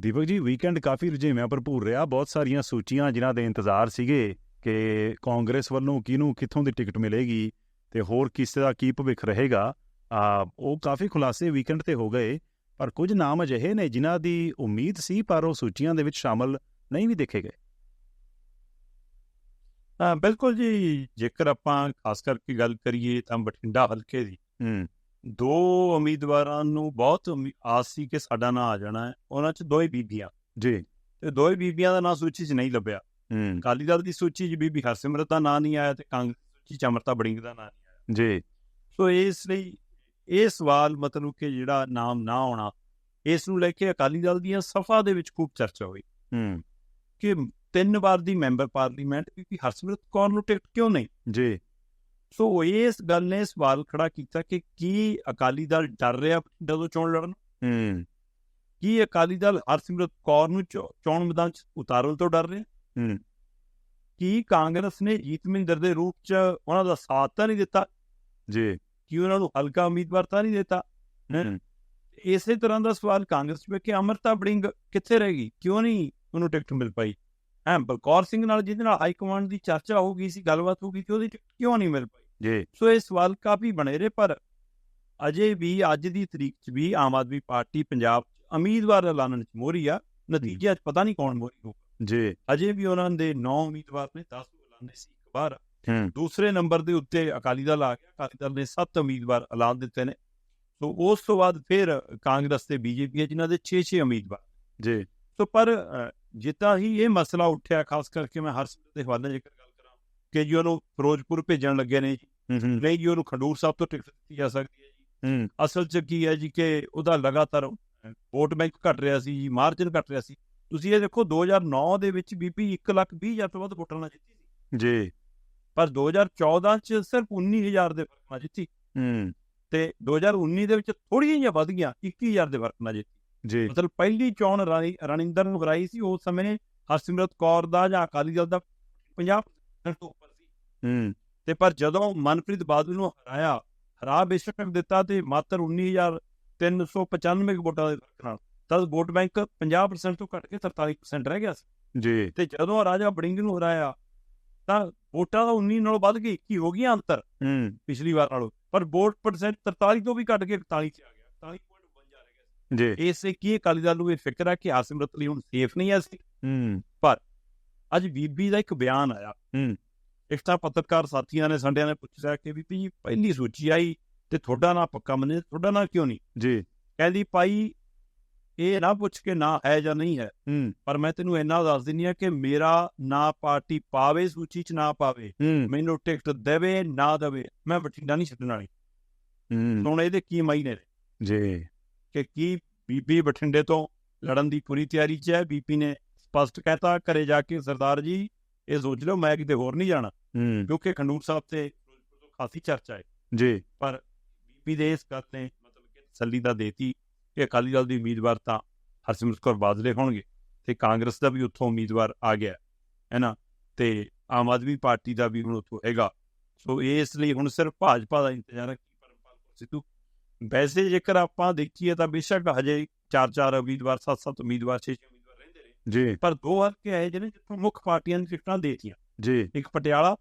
ਦੀਪਕ ਜੀ ਵੀਕਐਂਡ ਕਾਫੀ ਰੁਝੇਵਿਆਂ ਭਰਪੂਰ ਰਿਹਾ। ਬਹੁਤ ਸਾਰੀਆਂ ਸੂਚੀਆਂ ਜਿਨ੍ਹਾਂ ਦੇ ਇੰਤਜ਼ਾਰ ਸੀਗੇ ਕਿ ਕਾਂਗਰਸ ਵੱਲੋਂ ਕਿਹਨੂੰ ਕਿੱਥੋਂ ਦੀ ਟਿਕਟ ਮਿਲੇਗੀ ਤੇ ਹੋਰ ਕਿਸ ਦਾ ਕੀ ਭਵਿੱਖ ਰਹੇਗਾ ਆ ਉਹ ਕਾਫੀ ਖੁਲਾਸੇ ਵੀਕਐਂਡ ਤੇ ਹੋ ਗਏ। ਪਰ ਕੁਝ ਨਾਮ ਅਜਿਹੇ ਨੇ ਜਿਨ੍ਹਾਂ ਦੀ ਉਮੀਦ ਸੀ ਪਰ ਉਹ ਸੂਚੀਆਂ ਦੇ ਵਿੱਚ ਸ਼ਾਮਲ ਨਹੀਂ ਵੀ ਦੇਖੇ ਗਏ। ਹਾਂ ਬਿਲਕੁਲ ਜੀ ਜੇਕਰ ਆਪਾਂ ਖਾਸ ਕਰਕੇ ਗੱਲ ਕਰੀਏ ਤਾਂ ਬਠਿੰਡਾ ਹਲਕੇ ਦੀ ਹੂੰ। ਦੋ ਉਮੀਦਵਾਰਾਂ ਨੂੰ ਬਹੁਤ ਆਸ ਸੀ ਕਿ ਸਾਡਾ ਨਾਂ ਆ ਜਾਣਾ ਹੈ ਉਹਨਾਂ 'ਚ ਦੋਏ ਬੀਬੀਆਂ। ਜੀ। ਤੇ ਦੋਏ ਬੀਬੀਆਂ ਦਾ ਨਾਂ ਸੂਚੀ 'ਚ ਨਹੀਂ ਲੱਭਿਆ। ਹੂੰ। ਅਕਾਲੀ ਦਲ ਦੀ ਸੂਚੀ 'ਚ ਬੀਬੀ ਹਰਸਿਮਰਤ ਦਾ ਨਾਂ ਨਹੀਂ ਆਇਆ ਤੇ ਕਾਂਗਰਸ ਦੀ ਸੂਚੀ 'ਚ ਅਮਰਤਾ ਬੜਿੰਗ ਦਾ ਨਾਂ ਨਹੀਂ ਆਇਆ। ਜੀ। ਸੋ ਇਸ ਲਈ ਇਹ ਸਵਾਲ ਮਤਲਬ ਕਿ ਜਿਹੜਾ ਨਾਮ ਨਾ ਆਉਣਾ ਇਸ ਨੂੰ ਲੈ ਕੇ ਅਕਾਲੀ ਦਲ ਦੀਆਂ ਸਫਾ ਦੇ ਵਿੱਚ ਖੂਬ ਚਰਚਾ ਹੋਈ। ਹੂੰ। ਕਿ ਤਿੰਨ ਵਾਰ ਦੀ ਮੈਂਬਰ ਪਾਰਲੀਮੈਂਟ ਬੀਬੀ ਹਰਸਿਮਰਤ ਕੌਰ ਨੂੰ ਟਿਕਟ ਕਿਉਂ ਨਹੀਂ? ਜੀ। ਸੋ ਇਸ ਗੱਲ ਨੇ ਸਵਾਲ ਖੜਾ ਕੀਤਾ ਕਿ ਕੀ ਅਕਾਲੀ ਦਲ ਡਰ ਰਿਹਾ ਜਦੋਂ ਚੋਣ ਲੜਨ? ਹੂੰ। ਕੀ ਅਕਾਲੀ ਦਲ ਹਰਸਿਮਰਤ ਕੌਰ ਨੂੰ ਚੋਣ ਮੈਦਾਨ 'ਚ ਉਤਾਰਨ ਤੋਂ ਡਰ ਰਿਹਾ? ਹੂੰ। ਕੀ ਕਾਂਗਰਸ ਨੇ ਜੀਤ ਮਹਿੰਦਰ ਦੇ ਰੂਪ 'ਚ ਉਹਨਾਂ ਦਾ ਸਾਥ ਤਾਂ ਨਹੀਂ ਦਿੱਤਾ? ਜੀ। ਕੀ ਉਹਨਾਂ ਨੂੰ ਹਲਕਾ ਉਮੀਦਵਾਰ ਤਾਂ ਨਹੀਂ ਦਿੱਤਾ? ਇਸੇ ਤਰ੍ਹਾਂ ਦਾ ਸਵਾਲ ਕਾਂਗਰਸ 'ਚ ਵੀ ਕਿ ਅਮਰਤਾ ਬੜਿੰਗ ਕਿੱਥੇ ਰਹੇਗੀ ਕਿਉਂ ਨਹੀਂ ਉਹਨੂੰ ਟਿਕਟ ਮਿਲ ਪਾਈ? ਐਂ ਬਲਕੌਰ ਸਿੰਘ ਨਾਲ ਜਿਹਦੇ ਨਾਲ ਹਾਈ ਕਮਾਂਡ ਦੀ ਚਰਚਾ ਹੋ ਗਈ ਸੀ ਗੱਲਬਾਤ ਹੋ ਗਈ ਕਿ ਉਹਦੀ ਕਿਉਂ ਨਹੀਂ ਮਿਲ ਪਾਈ? ਜੀ। ਸੋ ਇਹ ਸਵਾਲ ਕਾਫੀ ਬਣੇ ਰਹੇ ਪਰ ਅਜੇ ਵੀ ਅੱਜ ਦੀ ਤਰੀਕ 'ਚ ਵੀ ਆਮ ਆਦਮੀ ਪਾਰਟੀ ਪੰਜਾਬ 'ਚ ਉਮੀਦਵਾਰ ਐਲਾਨਣ 'ਚ ਮੋਹਰੀ ਆ ਨਤੀਜੇ 'ਚ ਪਤਾ ਨਹੀਂ ਕੌਣ ਮੋਹਰੀ ਹੋਊ ਜੀ। ਅਜੇ ਵੀ ਉਹਨਾਂ ਦੇ 9 ਉਮੀਦਵਾਰ ਨੇ 10 ਐਲਾਨੇ ਸੀ ਇੱਕ ਵਾਰ ਹੂੰ। ਦੂਸਰੇ ਨੰਬਰ ਦੇ ਉੱਤੇ ਅਕਾਲੀ ਦਲ ਆ ਗਿਆ ਅਕਾਲੀ ਦਲ ਨੇ 7 ਉਮੀਦਵਾਰ ਐਲਾਨ ਦਿੱਤੇ ਨੇ। ਸੋ ਉਸ ਤੋਂ ਬਾਅਦ ਫਿਰ ਕਾਂਗਰਸ ਤੇ ਬੀਜੇਪੀ ਹੈ ਜਿਨ੍ਹਾਂ ਦੇ 6-6 ਉਮੀਦਵਾਰ। ਜੀ। ਸੋ ਪਰ ਜਿੱਦਾਂ ਹੀ ਇਹ ਮਸਲਾ ਉੱਠਿਆ ਖਾਸ ਕਰਕੇ ਮੈਂ ਹਰਸਿਮਰਤ ਦੇ ਹਵਾਲੇ ਜੇਕਰ ਗੱਲ ਕਰਾਂ ਕਿ ਜੀ ਉਹਨੂੰ ਫਿਰੋਜ਼ਪੁਰ ਭੇਜਣ ਲੱਗੇ ਨੇ ਨਹੀਂ ਜੀ ਉਹਨੂੰ ਖੰਡੂਰ ਸਾਹਿਬ ਤੋਂ ਟਿਕਟ ਦਿੱਤੀ ਜਾ ਸਕਦੀ ਹੈ ਜੀ। ਅਸਲ 'ਚ ਕੀ ਹੈ ਜੀ ਕਿ ਉਹਦਾ ਲਗਾਤਾਰ ਵੋਟ ਬੈਂਕ ਘਟ ਰਿਹਾ ਸੀ ਜੀ ਮਾਰਜਨ ਘਟ ਰਿਹਾ ਸੀ। ਤੁਸੀਂ ਇਹ ਦੇਖੋ 2009 ਦੇ ਵਿੱਚ ਬੀਪੀ 1 ਲੱਖ 20 ਹਜ਼ਾਰ ਤੋਂ ਵੱਧ ਵੋਟਾਂ ਨਾਲ ਜਿੱਤੀ ਸੀ। ਜੀ। ਪਰ 2014 'ਚ ਸਿਰਫ 19000 ਦੇ ਫ਼ਰਕ ਨਾਲ ਜਿੱਤੀ। ਹੂੰ। ਤੇ 2019 ਦੇ ਵਿੱਚ ਥੋੜੀਆਂ ਜਿਹੀਆਂ ਵਧ ਗਈਆਂ 21000 ਦੇ ਫ਼ਰਕ ਨਾਲ ਜਿੱਤੀ। ਜੀ। ਮਤਲਬ ਪਹਿਲੀ ਚੋਣ ਰਾਣੀ ਰਣਿੰਦਰ ਨੂੰ ਕਰਾਈ ਸੀ ਉਸ ਸਮੇਂ ਹਰਸਿਮਰਤ ਕੌਰ ਦਾ ਜਾਂ ਅਕਾਲੀ ਦਲ ਦਾ 50% ਤੋਂ ਉੱਪਰ ਸੀ। ਹੂੰ। ਤੇ ਪਰ ਜਦੋਂ ਮਨਪ੍ਰੀਤ ਬਾਦਲ ਨੂੰ ਹਰਾਇਆ ਹਰਾ ਬੇਸ਼ੱਕ ਦਿੱਤਾ ਤੇ ਮਾਤਰ 19395 ਵੋਟਾਂ ਦੇ ਫ਼ਰਕ ਨਾਲ। ਤਦ ਵੋਟ ਬੈਂਕ 50% ਤੋਂ ਘਟ ਕੇ 43% ਰਹਿ ਗਿਆ ਸੀ। ਜੀ। ਤੇ ਜਦੋਂ ਰਾਜਾ ਬੜਿੰਗ ਨੂੰ ਹਰਾਇਆ ਤਾਂ ਵੋਟਾਂ ਦਾ 19 ਨਾਲੋਂ ਵੱਧ ਗਈ ਕੀ ਹੋ ਗਿਆ ਅੰਤਰ ਹੂੰ। ਪਿਛਲੀ ਵਾਰ ਨਾਲੋਂ। ਪਰ ਵੋਟ ਪਰਸੈਂਟ 43 ਤੋਂ ਵੀ ਘਟ ਕੇ 41 ਚ ਆ ਗਿਆ। 43.52 ਰਹਿ ਗਿਆ ਜੀ। ਇਸੇ ਕੀ ਅਕਾਲੀ ਦਲ ਨੂੰ ਇਹ ਫਿਕਰ ਹੈ ਕਿ ਹਰਸਿਮਰਤ ਲਈ ਹੁਣ ਸੇਫ ਨਹੀਂ ਹੈ ਅਸੀਂ ਹੂੰ। ਅੱਜ ਬੀਬੀ ਦਾ ਇੱਕ ਬਿਆਨ ਆਇਆ। ਹੂੰ। ਇੱਕ ਤਾਂ ਪੱਤਰਕਾਰ ਸਾਥੀਆਂ ਨੇ ਸੰਡਿਆਂ ਨੇ ਪੁੱਛਿਆ ਕਿ ਬੀਬੀ ਪਹਿਲੀ ਸੂਚੀ ਆਈ ਤੇ ਤੁਹਾਡਾ ਨਾਂ ਪੱਕਾ ਮੰਨੇ ਤੁਹਾਡਾ ਨਾਂ ਕਿਉਂ ਨਹੀਂ? ਜੀ। ਕਹਿੰਦੀ ਭਾਈ ਇਹ ਨਾ ਪੁੱਛ ਕੇ ਨਾ ਹੈ ਜਾਂ ਨਹੀਂ ਹੈ। ਹੂੰ। ਪਰ ਮੈਂ ਤੈਨੂੰ ਇੰਨਾ ਦੱਸ ਦਿੰਨੀ ਆ ਕਿ ਮੇਰਾ ਨਾਂ ਪਾਰਟੀ ਪਾਵੇ ਸੂਚੀ 'ਚ ਨਾ ਪਾਵੇ। ਮੈਨੂੰ ਟਿਕਟ ਦੇਵੇ ਨਾ ਦੇਵੇ ਮੈਂ ਬਠਿੰਡਾ ਨਹੀਂ ਛੱਡਣ ਵਾਲੀ। ਹੂੰ। ਹੁਣ ਇਹਦੇ ਕੀ ਮਾਇਨੇ ਨੇ? ਜੀ। ਕਿ ਕੀ ਬੀਬੀ ਬਠਿੰਡੇ ਤੋਂ ਲੜਨ ਦੀ ਪੂਰੀ ਤਿਆਰੀ 'ਚ ਹੈ? ਬੀਬੀ ਨੇ ਸਪਸ਼ਟ ਕਹਿਤਾ ਘਰੇ ਜਾ ਕੇ ਸਰਦਾਰ ਜੀ ਇਹ ਸੋਚ ਲਓ ਮੈਂ ਕਿਤੇ ਹੋਰ ਨਹੀਂ ਜਾਣਾ। ਕਿਉਂਕਿ ਖੰਡੂਰ ਸਾਹਿਬ ਤੇ ਖਾਸੀ ਚਰਚਾ ਹੈ। ਜੀ। ਪਰ ਬੀਬੀ ਦੇ ਇਸ ਗੱਲ ਨੇ ਮਤਲਬ ਕਿ ਤਸੱਲੀ ਦਾ ਦੇਤੀ ਕਿ ਅਕਾਲੀ ਦਲ ਦੀ ਉਮੀਦਵਾਰ ਤਾਂ ਹਰਸਿਮਰਤ ਕੌਰ ਬਾਦਲੇ ਹੋਣਗੇ ਤੇ ਕਾਂਗਰਸ ਦਾ ਵੀ ਉੱਥੋਂ ਉਮੀਦਵਾਰ ਆ ਗਿਆ ਹੈ ਨਾ? ਤੇ ਆਮ ਆਦਮੀ ਪਾਰਟੀ ਦਾ ਵੀ ਹੁਣ ਉੱਥੋਂ ਹੈਗਾ। ਸੋ ਇਸ ਲਈ ਹੁਣ ਸਿਰਫ ਭਾਜਪਾ ਦਾ ਇੰਤਜ਼ਾਰ ਹੈ ਕਿ ਪਰਮਪਾਲ ਸਿੱਧੂ ਵੈਸੇ ਜੇਕਰ ਆਪਾਂ ਦੇਖੀਏ ਤਾਂ ਬੇਸ਼ੱਕ ਹਜੇ ਚਾਰ ਚਾਰ ਉਮੀਦਵਾਰ ਸੱਤ ਸੱਤ ਉਮੀਦਵਾਰ ਛੇ ਛੇ ਉਮੀਦਵਾਰ ਰਹਿੰਦੇ ਨੇ। ਜੀ। ਪਰ ਦੋ ਹਲਕੇ ਆਏ ਜਿਹਨੇ ਜਿੱਥੋਂ ਮੁੱਖ ਪਾਰਟੀਆਂ ਨੇ ਟਿਕਟਾਂ ਦੇਤੀਆਂ। ਜੀ। ਇੱਕ ਪਟਿਆਲਾ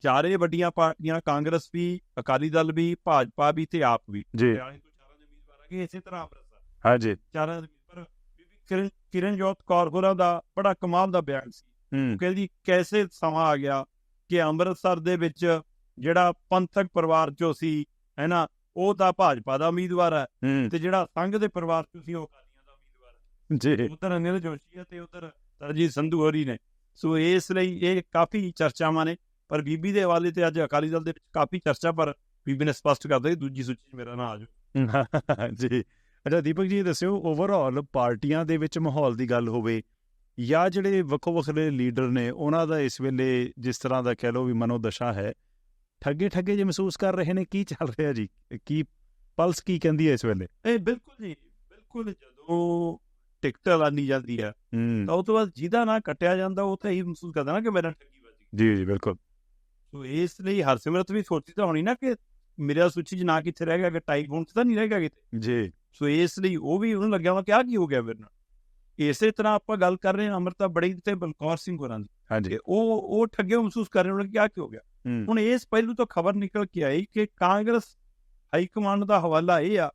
ਚਾਰੇ ਵੱਡੀਆਂ ਪਾਰਟੀਆਂ ਕਾਂਗਰਸ ਵੀ ਅਕਾਲੀ ਦਲ ਵੀ ਭਾਜਪਾ ਵੀ ਤੇ ਆਪ ਵੀ। ਜੀ। ਪਟਿਆਲੇ ਤੋਂ ਚਾਰਾਂ ਦੇ ਉਮੀਦਵਾਰ ਹੈਗੇ ਇਸੇ ਤਰ੍ਹਾਂ ਅੰਮ੍ਰਿਤਸਰ। ਹਾਂਜੀ ਚਾਰਾਂ ਦੇ ਬੀਬੀ ਕਿਰਨ ਕਿਰਨਜੋਤ ਕੌਰ ਹੋਰਾਂ ਦਾ ਬੜਾ ਕਮਾਲ ਦਾ ਬਿਆਨ ਸੀ। ਉਹ ਕਹਿੰਦੀ ਕੈਸੇ ਸਮਾਂ ਆ ਗਿਆ ਕਿ ਅੰਮ੍ਰਿਤਸਰ ਦੇ ਵਿੱਚ ਜਿਹੜਾ ਪੰਥਕ ਪਰਿਵਾਰ ਚੋਂ ਸੀ ਹੈਨਾ ਉਹ ਤਾਂ ਭਾਜਪਾ ਦਾ ਉਮੀਦਵਾਰ ਹੈ ਤੇ ਜਿਹੜਾ ਸੰਘ ਦੇ ਪਰਿਵਾਰ ਚੋਂ ਸੀ ਉਹ ਅਕਾਲੀਆਂ ਦਾ ਉਮੀਦਵਾਰ ਹੈ। ਜੀ। ਉਧਰ ਅਨਿਲ ਜੋਸ਼ੀ ਹੈ ਤੇ ਉਧਰ ਤਰਜੀਤ ਸੰਧੂ ਹੋਰੀ ਨੇ। ਸੋ ਇਸ ਲਈ ਇਹ ਕਾਫੀ ਚਰਚਾਵਾਂ ਨੇ ਪਰ ਬੀਬੀ ਦੇ ਹਵਾਲੇ ਤੇ ਅੱਜ ਅਕਾਲੀ ਦਲ ਦੇ ਵਿੱਚ ਕਾਫੀ ਚਰਚਾ ਪਰ ਬੀਬੀ ਨੇ ਸਪਸ਼ਟ ਕਰ ਦਿੱਤਾ ਕਿ ਦੂਜੀ ਸੂਚੀ 'ਚ ਮੇਰਾ ਨਾਂ ਆ ਜਾਊ। ਜੀ। ਅੱਛਾ ਦੀਪਕ ਜੀ ਦੱਸਿਓ ਓਵਰਆਲ ਪਾਰਟੀਆਂ ਦੇ ਵਿੱਚ ਮਾਹੌਲ ਦੀ ਗੱਲ ਹੋਵੇ ਜਾਂ ਜਿਹੜੇ ਵੱਖੋ ਵੱਖਰੇ ਲੀਡਰ ਨੇ ਉਹਨਾਂ ਦਾ ਇਸ ਵੇਲੇ ਜਿਸ ਤਰ੍ਹਾਂ ਦਾ ਕਹਿ ਲਓ ਵੀ ਮਨੋਦਸ਼ਾ ਹੈ ਠੱਗੇ ਠੱਗੇ ਜੇ ਮਹਿਸੂਸ ਕਰ ਰਹੇ ਨੇ ਕੀ ਚੱਲ ਰਿਹਾ ਜੀ? ਕੀ ਪਲਸ ਕੀ ਕਹਿੰਦੀ ਹੈ ਇਸ ਵੇਲੇ? ਇਹ ਬਿਲਕੁਲ ਜੀ ਬਿਲਕੁਲ ਜਦੋਂ ਟਿਕਟ ਐਲਾਨੀ ਜਾਂਦੀ ਹੂੰ ਤਾਂ ਉਹ ਤੋਂ ਬਾਅਦ ਜਿਹਦਾ ਨਾਂ ਕੱਟਿਆ ਜਾਂਦਾ ਉਹ ਤਾਂ ਇਹ ਮਹਿਸੂਸ ਕਰਦਾ ਨਾ ਕਿ ਮੇਰਾ ਠੱਗੀ ਵੱਜ ਗਈ। ਜੀ ਜੀ ਬਿਲਕੁਲ। ਸੋ ਇਸ ਲਈ ਹਰਸਿਮਰਤ ਵੀ ਸੋਚੀ ਤਾਂ ਹੋਣੀ ਨਾ ਕਿ ਮੇਰਾ ਸੂਚੀ 'ਚ ਨਾਂ ਕਿੱਥੇ ਰਹਿ ਗਿਆ ਕਿ ਟਾਈਪ ਹੋਣ ਤਾਂ ਨਹੀਂ ਰਹਿ ਗਿਆ ਕਿਤੇ। ਜੀ। ਸੋ ਇਸ ਲਈ ਉਹ ਵੀ ਉਹਨੂੰ ਲੱਗਿਆ ਵਾ ਕਿ ਆ ਕੀ ਹੋ ਗਿਆ ਮੇਰੇ ਨਾਲ। ਇਸੇ ਤਰ੍ਹਾਂ ਆਪਾਂ ਗੱਲ ਕਰ ਰਹੇ ਹਾਂ ਅਮਰਤਾ ਬੜਿੰਗ ਤੇ ਬਲਕੌਰ ਸਿੰਘ ਹੋਰਾਂ ਦੀ। ਹਾਂਜੀ। ਉਹ ਉਹ ਠੱਗੇ ਮਹਿਸੂਸ ਕਰ ਰਹੇ ਹੋਣ ਕਿ ਕਿਆ ਕੀ ਹੋ ਗਿਆ। ਹੁਣ ਇਸ ਪਹਿਲੂ ਤੋਂ ਖਬਰ ਨਿਕਲ ਕੇ ਆਈ ਕਿ ਕਾਂਗਰਸ ਹਾਈ ਕਮਾਂਡ ਦਾ ਹਵਾਲਾ ਇਹ ਆ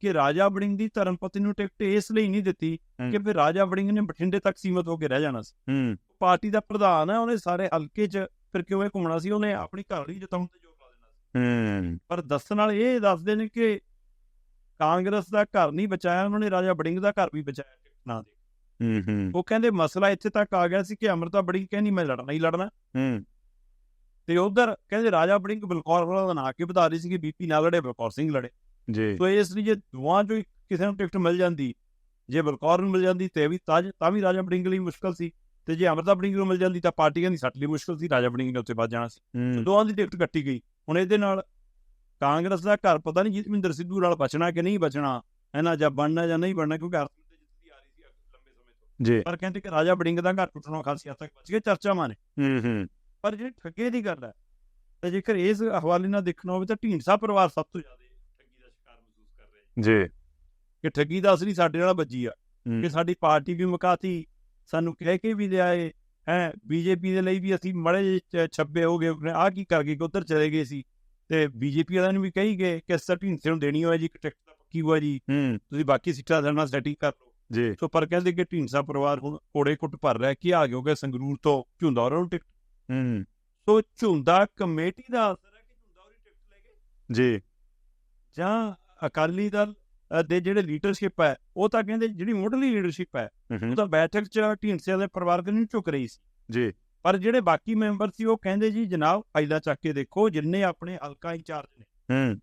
ਕਿ ਰਾਜਾ ਵੜਿੰਗ ਦੀ ਧਰਮਪਤੀ ਨੂੰ ਟਿਕਟ ਇਸ ਲਈ ਨਹੀਂ ਦਿੱਤੀ ਕਿ ਫਿਰ ਰਾਜਾ ਵੜਿੰਗ ਨੇ ਬਠਿੰਡੇ ਤੱਕ ਸੀਮਤ ਹੋ ਕੇ ਰਹਿ ਜਾਣਾ ਸੀ। ਹੂੰ। ਪਾਰਟੀ ਦਾ ਪ੍ਰਧਾਨ ਹੈ ਉਹਨੇ ਸਾਰੇ ਹਲਕੇ 'ਚ ਫਿਰ ਕਿਉਂ ਇਹ ਘੁੰਮਣਾ ਸੀ ਉਹਨੇ ਆਪਣੀ ਘਰ ਲਈ ਜਿਤਾਉਣ ਤੇ ਜ਼ੋਰ ਲਾ ਦੇਣਾ ਸੀ। ਹੂੰ। ਪਰ ਦੱਸਣ ਵਾਲੇ ਇਹ ਦੱਸਦੇ ਨੇ ਕਿ ਕਾਂਗਰਸ ਦਾ ਘਰ ਨਹੀਂ ਬਚਾਇਆ ਉਹਨਾਂ ਨੇ ਰਾਜਾ ਵੜਿੰਗ ਦਾ ਘਰ ਵੀ ਬਚਾਇਆ ਟਿਕਟ ਨਾ ਦੇ। ਹੂੰ ਹੂੰ। ਉਹ ਕਹਿੰਦੇ ਮਸਲਾ ਇੱਥੇ ਤੱਕ ਆ ਗਿਆ ਸੀ ਕਿ ਅਮਰਤਾ ਬੜਿੰਗ ਕਹਿੰਦੀ ਮੈਂ ਲੜਨਾ ਹੀ ਲੜਨਾ। ਹੂੰ। ਤੇ ਉਧਰ ਕਹਿੰਦੇ ਰਾਜਾ ਵੜਿੰਗ ਬਲਕੌਰ ਹੋਰਾਂ ਦਾ ਨਾਂ ਕੇ ਬਤਾ ਰਹੀ ਸੀ ਕਿ ਬੀਪੀ ਨਾਲ ਲੜੇ ਬਲਕੌਰ ਸਿੰਘ ਲੜੇ। ਜੀ। ਸੋ ਇਸ ਲਈ ਜੇ ਦੋਵਾਂ ਚੋਂ ਕਿਸੇ ਨੂੰ ਟਿਕਟ ਮਿਲ ਜਾਂਦੀ ਜੇ ਬਲਕੌਰ ਨੂੰ ਮਿਲ ਜਾਂਦੀ ਤੇ ਵੀ ਤਾਂ ਤਾਂ ਵੀ ਰਾਜਾ ਵੜਿੰਗ ਲਈ ਮੁਸ਼ਕਲ ਸੀ। ਤੇ ਜੇ ਅਮਰਤਾ ਵੜਿੰਗ ਨੂੰ ਮਿਲ ਜਾਂਦੀ ਤਾਂ ਪਾਰਟੀਆਂ ਦੀ ਸੱਟ ਲਈ ਮੁਸ਼ਕਲ ਸੀ ਰਾਜਾ ਵੜਿੰਗ ਨੇ ਉੱਤੇ ਵੱਜ ਜਾਣਾ ਸੀ। ਦੋਵਾਂ ਦੀ ਟਿਕਟ ਕੱਟੀ ਗਈ। ਹੁਣ ਇਹਦੇ ਨਾਲ ਕਾਂਗਰਸ ਦਾ ਘਰ ਪਤਾ ਨਹੀਂ ਜਸਵਿੰਦਰ ਸਿੱਧੂ ਨਾਲ ਬਚਣਾ ਕਿ ਨਹੀਂ ਬਚਣਾ ਹੈ ਨਾ ਜਾਂ ਬਣਨਾ ਜਾਂ ਨਹੀਂ ਬਣਨਾ ਕਿਉਂਕਿ ਅਰਥ ਤੇ ਜਿੱਤਦੀ ਆ ਰਹੀ ਸੀ ਲੰਬੇ ਸਮੇਂ ਤੋਂ। ਜੀ। ਪਰ ਕਹਿੰਦੇ ਕਿ ਰਾਜਾ ਵੜਿੰਗ ਦਾ ਘਰ ਟੁੱਟਣੋਂ ਖਾਸੀ ਹੱਦ ਤੱਕ ਬਚ ਗਿਆ ਚਰਚਾਵਾਂ ਨੇ। ਹੂੰ ਹੂੰ। ਪਰ ਜਿਹੜੀ ਠੱਗੇ ਦੀ ਗੱਲ ਹੈ ਤੇ ਜੇਕਰ ਇਸ ਹਵਾਲੇ ਨਾਲ ਦੇਖਣਾ ਹੋਵੇ ਤਾਂ ਢੀਂਡਸਾ ਪਰਿਵਾਰ ਸਭ ਤੋਂ ਜ਼ਿਆਦਾ ਠੱਗੀ ਦਾ ਸ਼ਿਕਾਰ ਮਹਿਸੂਸ ਕਰ ਰਿਹਾ ਜੀ। ਕਿ ਠੱਗੀ ਦਾ ਅਸਲੀ ਸਾਡੇ ਨਾਲ ਵੱਜੀ ਆ। ਕਿ ਸਾਡੀ ਪਾਰਟੀ ਵੀ ਮੁਕਾਤੀ ਸਾਨੂੰ ਕਹਿ ਕੇ ਵੀ ਲਿਆਏ ਹੈ ਬੀਜੇਪੀ ਦੇ ਲਈ ਵੀ ਅਸੀਂ ਮੜੇ ਛੱਬੇ ਹੋ ਗਏ ਆ ਕੀ ਕਰ ਗਏ ਕਿ ਉੱਧਰ ਚਲੇ ਗਏ ਸੀ। ਤੇ ਬੀਜੇਪੀ ਵਾਲਿਆਂ ਨੂੰ ਵੀ ਕਹੀ ਗਏ ਕਿ ਅਸਾਂ ਢੀਂਡਸੇ ਨੂੰ ਦੇਣੀ ਹੋਇਆ ਜੀ ਇੱਕ ਟਿਕਟ ਤਾਂ ਪੱਕੀ ਹੋਇਆ ਜੀ। ਤੁਸੀਂ ਬਾਕੀ ਸੀਟਾਂ ਨਾਲ ਸੈਟਿੰਗ ਕਰ ਲਓ। ਜੀ। ਸੋ ਪਰ ਕਹਿੰਦੇ ਕਿ ਢੀਂਡਸਾ ਪਰਿਵਾਰ ਹੁਣ ਕੋੜੇ ਕੁੱਟ ਭਰ ਰਿਹਾ ਕੀ ਆ ਗਿਆ ਸੰਗਰੂਰ ਤੋਂ ਝੁੰਦਾ ਉਹਨਾਂ ਨੂੰ ਟਿਕਟ? ਹੂੰ। ਸੋ ਝੁੰਦਾ ਕਮੇਟੀ ਦਾ ਅਸਰ ਹੈ ਕਿ ਝੁੰਦਾ ਉਹਦੀ ਟਿਕਟ ਲੈ ਗਏ ਜੀ। ਜਾਂ ਅਕਾਲੀ ਦਲ ਦੇ ਜਿਹੜੇ ਲੀਡਰਸ਼ਿਪ ਹੈ ਉਹ ਤਾਂ ਕਹਿੰਦੇ ਜਿਹੜੀ ਮੁੱਢਲੀ ਲੀਡਰਸ਼ਿਪ ਹੈ ਉਹ ਤਾਂ ਬੈਠਕ 'ਚ ਢੀਂਡਸੇ ਦੇ ਪਰਿਵਾਰ ਕਨੀ ਝੁਕ ਰਹੀ ਸੀ। ਜੀ। ਪਰ ਜਿਹੜੇ ਬਾਕੀ ਮੈਂਬਰ ਸੀ ਉਹ ਕਹਿੰਦੇ ਜੀ ਜਨਾਬ ਫਾਈਲਾਂ ਚੱਕ ਕੇ ਦੇਖੋ ਜਿੰਨੇ ਆਪਣੇ ਹਲਕਾ ਇੰਚਾਰਜ ਨੇ। ਹੂੰ।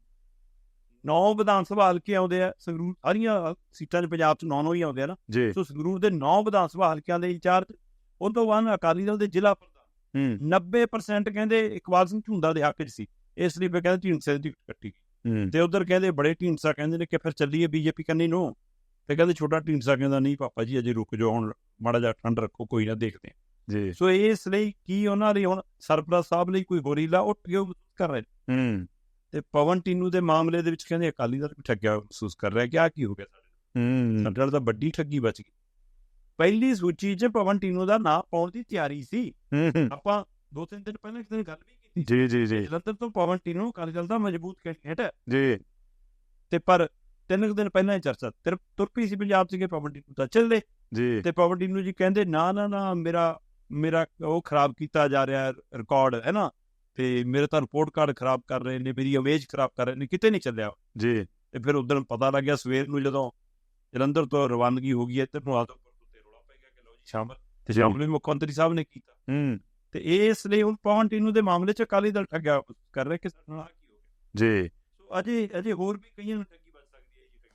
ਨੌ ਵਿਧਾਨ ਸਭਾ ਹਲਕੇ ਆਉਂਦੇ ਆ ਸੰਗਰੂਰ ਸਾਰੀਆਂ ਸੀਟਾਂ 'ਚ ਪੰਜਾਬ 'ਚ ਨੌ ਨੌ ਹੀ ਆਉਂਦੇ ਆ ਨਾ। ਸੋ ਸੰਗਰੂਰ ਦੇ ਨੌ ਵਿਧਾਨ ਸਭਾ ਹਲਕਿਆਂ ਦੇ ਇੰਚਾਰਜ ਉਹ ਤੋਂ ਬਾਅਦ ਅਕਾਲੀ ਦਲ ਦੇ ਜ਼ਿਲ੍ਹਾ ਪ੍ਰਧਾਨ 90% ਕਹਿੰਦੇ ਇਕਬਾਲ ਸਿੰਘ ਝੁੰਦਾ ਦੇ ਹੱਕ 'ਚ ਸੀ। ਇਸ ਲਈ ਫਿਰ ਕਹਿੰਦੇ ਢੀਂਡਸੇ ਦੀ ਕੱਟੀ। ਤੇ ਉਧਰ ਕਹਿੰਦੇ ਬੜੇ ਢੀਂਡਸਾ ਕਹਿੰਦੇ ਨੇ ਕਿ ਫਿਰ ਚੱਲੀਏ ਬੀਜੇਪੀ ਕੰਨੀ ਨੂੰ। ਤੇ ਕਹਿੰਦੇ ਛੋਟਾ ਢੀਂਡਸਾ ਕਹਿੰਦਾ ਨਹੀਂ ਪਾਪਾ ਜੀ ਅਜੇ ਰੁਕ ਜਾਓ ਹੁਣ ਮਾੜਾ ਜਿਹਾ ਠੰਡ ਰੱਖੋ ਕੋਈ ਨਾ ਦੇਖਦੇ ਜੀ। ਸੋ ਇਸ ਲਈ ਕੀ ਉਹਨਾਂ ਲਈ ਹੁਣ ਸਰਪ੍ਰਸਤ ਸਾਹਿਬ ਲਈ ਕੋਈ ਹੋਰੀਲਾ ਉੱਠ ਕੇ ਕਰ ਰਹੇ। ਹੂੰ। ਤੇ ਪਵਨ ਟੀਨੂ ਦੇ ਮਾਮਲੇ ਦੇ ਵਿੱਚ ਕਹਿੰਦੇ ਅਕਾਲੀ ਦਲ ਵੀ ਠੱਗਿਆ ਮਹਿਸੂਸ ਕਰ ਰਿਹਾ ਕਿ ਆ ਕੀ ਹੋ ਗਿਆ ਸਾਡੇ ਹੂੰ। ਸਾਡੇ ਨਾਲ ਤਾਂ ਵੱਡੀ ਠੱਗੀ ਬਚ ਗਈ। ਪਹਿਲੀ ਸੂਚੀ 'ਚ ਪਵਨ ਟੀਨੂ ਦਾ ਨਾਂ ਪਾਉਣ ਦੀ ਤਿਆਰੀ ਸੀ। ਹੂੰ ਆਪਾਂ ਦੋ ਤਿੰਨ ਦਿਨ ਪਹਿਲਾਂ ਇੱਕ ਦਿਨ ਗੱਲ ਵੀ ਕੀਤੀ ਜੀ ਜੀ ਜੀ। ਜਲੰਧਰ ਤੋਂ ਪਵਨ ਟੀਨੂ ਅਕਾਲੀ ਦਲ ਦਾ ਮਜ਼ਬੂਤ ਕੈਂਡੀਡੇਟ। ਹੈ ਜੀ। ਤੇ ਪਰ ਤਿੰਨ ਦਿਨ ਪਹਿਲਾਂ ਹੀ ਚਰਚਾ ਤੁਰ ਤੁਰ ਪਈ ਸੀ ਪੰਜਾਬ 'ਚ ਕਿ ਪਵਨ ਟੀਨੂ ਤਾਂ ਚੱਲੇ ਜੀ। ਤੇ ਪਵਨ ਟੀਨੂ ਜੀ ਕਹਿੰਦੇ ਨਾ ਨਾ ਨਾ ਮੇਰਾ ਮੇਰਾ ਉਹ ਖਰਾਬ ਕੀਤਾ ਜਾ ਰਿਹਾ ਹੈ ਰਿਕਾਰਡ ਹੈ ਨਾ। ਤੇ ਮੇਰੇ ਤਾਂ ਰਿਪੋਰਟ ਕਾਰਡ ਖਰਾਬ ਕਰ ਰਹੇ ਨੇ ਮੇਰੀ ਇਮੇਜ ਖਰਾਬ ਕਰ ਰਹੇ ਨੇ ਕਿਤੇ ਨਹੀਂ ਚੱਲਿਆ ਜੀ। ਤੇ ਫਿਰ ਉਦੋਂ ਪਤਾ ਲੱਗਿਆ ਸਵੇਰ ਨੂੰ ਜਦੋਂ ਜਲੰਧਰ ਤੋਂ ਰਵਾਨਗੀ ਹੋ ਗਈ ਆਦਮ ਤੇ ਜੀ ਸ਼ਾਮਲ ਤੇ। ਸ਼ਾਮਲ। ਵੀ ਮੁੱਖ ਮੰਤਰੀ ਸਾਹਿਬ ਨੇ ਕੀਤਾ। ਹੂੰ। ਤੇ ਇਸ ਲਈ ਹੁਣ ਪਵਨ ਟੀਨੂ ਦੇ ਮਾਮਲੇ 'ਚ ਅਕਾਲੀ ਦਲ ਠੱਗਿਆ ਕਰ ਰਿਹਾ ਕਿ ਸਾਡੇ ਨਾਲ ਕੀ ਹੋ ਗਿਆ। ਜੀ। ਸੋ ਅਜੇ ਅਜੇ ਹੋਰ ਵੀ ਕਈਆਂ ਨੂੰ ਠੱਗੀ ਬਚ ਸਕਦੀ ਹੈ ਜੀ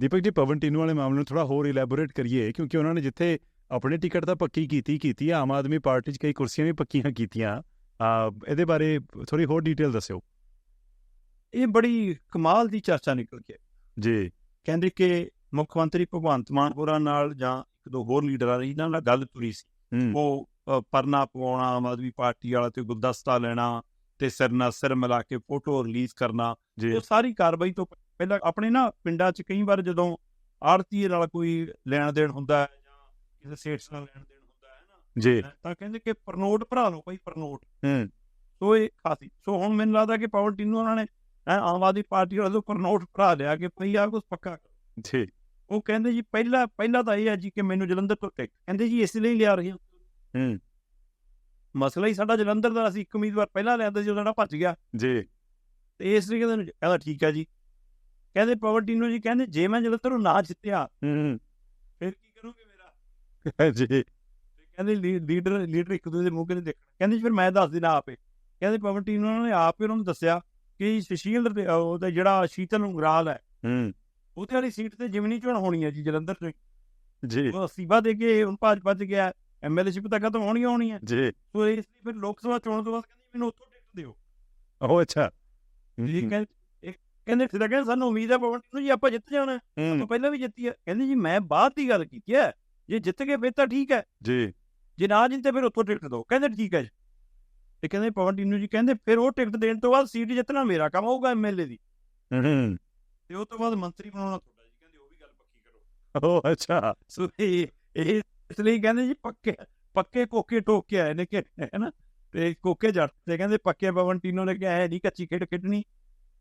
ਦੀਪਕ ਜੀ ਪਵਨ ਟੀਨੂ ਵਾਲੇ ਮਾਮਲੇ ਨੂੰ ਥੋੜਾ ਹੋਰ ਇਲੈਬੋਰੇਟ ਕਰੀਏ ਕਿਉਂਕਿ ਉਹਨਾਂ ਨੇ ਜਿੱਥੇ ਆਪਣੀ ਟਿਕਟ ਤਾਂ ਪੱਕੀ ਕੀਤੀ ਕੀਤੀ ਆ, ਆਮ ਆਦਮੀ ਪਾਰਟੀ 'ਚ ਕਈ ਕੁਰਸੀਆਂ ਵੀ ਪੱਕੀਆਂ ਕੀਤੀਆਂ। ਆ ਇਹਦੇ ਬਾਰੇ ਥੋੜੀ ਹੋਰ ਡਿਟੇਲ ਦੱਸਿਓ। ਇਹ ਬੜੀ ਕਮਾਲ ਦੀ ਚਰਚਾ ਨਿਕਲ ਕੇ। ਜੀ। ਕਹਿੰਦੇ ਕਿ ਮੁੱਖ ਮੰਤਰੀ ਭਗਵੰਤ ਮਾਨ ਹੋਰਾਂ ਨਾਲ ਜਾਂ ਇੱਕ ਦੋ ਹੋਰ ਲੀਡਰਾਂ ਇਹਨਾਂ ਨਾਲ ਗੱਲ ਤੁਰੀ ਸੀ। ਉਹ ਪਰਨਾ ਪਵਾਉਣਾ ਆਮ ਆਦਮੀ ਪਾਰਟੀ ਵਾਲਾ ਤੇ ਗੁਲਦਸਤਾ ਲੈਣਾ ਤੇ ਸਿਰ ਨਾਲ ਸਿਰ ਮਿਲਾ ਕੇ ਫੋਟੋ ਰਿਲੀਜ਼ ਕਰਨਾ ਉਹ ਸਾਰੀ ਕਾਰਵਾਈ ਤੋਂ ਪਹਿਲਾਂ ਆਪਣੇ ਨਾ ਪਿੰਡਾਂ 'ਚ ਕਈ ਵਾਰ ਜਦੋਂ ਆੜਤੀ ਨਾਲ ਕੋਈ ਲੈਣ ਦੇਣ ਹੁੰਦਾ ਹੈ ਜਾਂ ਕਿਸੇ ਸੇਠਸ ਨਾਲ ਲੈਣ ਦੇਣ ਹੁੰਦਾ ਹੈ ਨਾ ਜੀ। ਤਾਂ ਕਹਿੰਦੇ ਕਿ ਪ੍ਰਨੋਟ ਭਰਾ ਲਓ ਭਾਈ ਪ੍ਰਨੋਟ। ਹੂੰ। ਸੋ ਇਹ ਖਾਸੀ ਸੋ ਹੁਣ ਮੈਨੂੰ ਲੱਗਦਾ ਕਿ ਪਾਵਰ ਟੀਨੂ ਉਹਨਾਂ ਨੇ ਆਮ ਆਦਮੀ ਪਾਰਟੀ ਵਾਲੇ ਤੋਂ ਪ੍ਰਨੋਟ ਭਰਾ ਲਿਆ ਕਿ ਭਈ ਆ ਕੁਝ ਪੱਕਾ। ਜੀ। ਉਹ ਕਹਿੰਦੇ ਜੀ ਪਹਿਲਾ ਪਹਿਲਾ ਤਾਂ ਇਹ ਹੈ ਜੀ ਕਿ ਮੈਨੂੰ ਜਲੰਧਰ ਤੋਂ ਟਿਕਟ ਕਹਿੰਦੇ ਜੀ ਇਸ ਲਈ ਲਿਆ ਰਹੇ ਹਾਂ। ਹੂੰ। ਮਸਲਾ ਹੀ ਸਾਡਾ ਜਲੰਧਰ ਦਾ ਅਸੀਂ ਇੱਕ ਉਮੀਦਵਾਰ ਪਹਿਲਾਂ ਲਿਆਂਦਾ ਸੀ ਉਹ ਸਾਡਾ ਭੱਜ ਗਿਆ। ਜੀ। ਤੇ ਇਸ ਲਈ ਕਹਿੰਦੇ ਕਹਿੰਦਾ ਠੀਕ ਹੈ ਜੀ। ਕਹਿੰਦੇ ਪਾਵਰ ਟੀਨੂ ਜੀ ਕਹਿੰਦੇ ਜੇ ਮੈਂ ਜਲੰਧਰੋਂ ਨਾ ਜਿੱਤਿਆ ਹੂੰ ਫਿਰ ਕੀ ਕਰੋਗੇ ਮੇਰਾ? ਜੀ। ਕਹਿੰਦੇ ਲੀਡਰ ਲੀਡਰ ਇੱਕ ਦੂਜੇ ਦੇ ਮੂੰਹ ਕਿਨੇ ਦੇਖਣਾ? ਕਹਿੰਦੇ ਜੀ ਫਿਰ ਮੈਂ ਦੱਸ ਦੇਣਾ ਆਪੇ। ਕਹਿੰਦੇ ਪਵਨ ਟੀਨੂ ਉਹਨਾਂ ਨੇ ਆਪ ਹੀ ਉਹਨਾਂ ਨੂੰ ਦੱਸਿਆ ਕਿ ਸੁਸ਼ੀਲ ਉਹਦਾ ਜਿਹੜਾ ਸ਼ੀਤਲ ਉਂਗਰਾਲ ਹੈ ਹੂੰ। ਉਹਦੇ ਵਾਲੀ ਸੀਟ ਤੇ ਜਿਮਨੀ ਚੋਣ ਹੋਣੀ ਹੈ ਜੀ ਜਲੰਧਰ ਤੋਂ। ਜੀ। ਉਹ ਅਸੀਬਾ ਦੇ ਕੇ ਹੁਣ ਭਾਜਪਾ ਚ ਗਿਆ। ਐਮਐਲਏਸ਼ਿਪ ਤਾਂ ਖਤਮ ਹੋਣੀ ਹੋਣੀ ਹੈ ਜੀ। ਸੋ ਇਸ ਲਈ ਫਿਰ ਲੋਕ ਸਭਾ ਚੋਣ ਤੋਂ ਬਾਅਦ ਕਹਿੰਦੇ ਮੈਨੂੰ ਉੱਥੋਂ ਟਿਕਟ ਦਿਓ। ਉਹ ਅੱਛਾ। ਜੀ ਕਹਿੰਦੇ ਸਿੱਧਾ ਕਹਿੰਦੇ ਸਾਨੂੰ ਉਮੀਦ ਹੈ ਪਵਨ ਟੀਨੂ ਜੀ ਆਪਾਂ ਜਿੱਤ ਜਾਣਾ। ਆਪਾਂ ਪਹਿਲਾਂ ਵੀ ਜਿੱਤੀ ਹੈ ਕਹਿੰਦੇ ਜੀ ਮੈਂ ਬਾਅਦ ਦੀ ਗੱਲ ਕੀਤੀ ਹੈ ਜੇ ਜਿੱਤ ਗਏ ਫਿਰ ਤਾਂ ਠੀਕ ਹੈ ਜੀ। ਜੇ ਨਾ ਜਿੱਤੇ ਫਿਰ ਉੱਥੋਂ ਟਿਕਟ ਦਿਓ। ਕਹਿੰਦੇ ਠੀਕ ਹੈ ਤੇ ਕਹਿੰਦੇ ਪਵਨ ਟੀਨੂ ਜੀ ਕਹਿੰਦੇ ਫਿਰ ਉਹ ਟਿਕਟ ਦੇਣ ਤੋਂ ਬਾਅਦ ਸੀਟ ਜਿੱਤਣਾ ਮੇਰਾ ਕੰਮ ਹੋਊਗਾ ਐਮਐਲਏ ਦੀ। ਹੂੰ। ਤੇ ਉਹ ਤੋਂ ਬਾਅਦ ਮੰਤਰੀ ਬਣਾਉਣਾ ਤੁਹਾਡਾ ਜੀ। ਕਹਿੰਦੇ ਉਹ ਵੀ ਗੱਲ ਪੱਕੀ ਕਰੋ। ਉਹ ਅੱਛਾ। ਸੋ ਇਹ ਇਹ ਇਸ ਲਈ ਕਹਿੰਦੇ ਜੀ ਪੱਕੇ ਪੱਕੇ ਕੋਕੇ ਟੋਕ ਕੇ ਆਏ ਨੇ ਕਿ ਹੈ ਨਾ ਤੇ ਕੋਕੇ ਜੱਟ ਤੇ ਕਹਿੰਦੇ ਪੱਕੇ ਪਵਨ ਟੀਨੋ ਨੇ ਕਿਹਾ ਹੈ ਨਹੀਂ ਕੱਚੀ ਖੇਡ ਖੇਡਣੀ।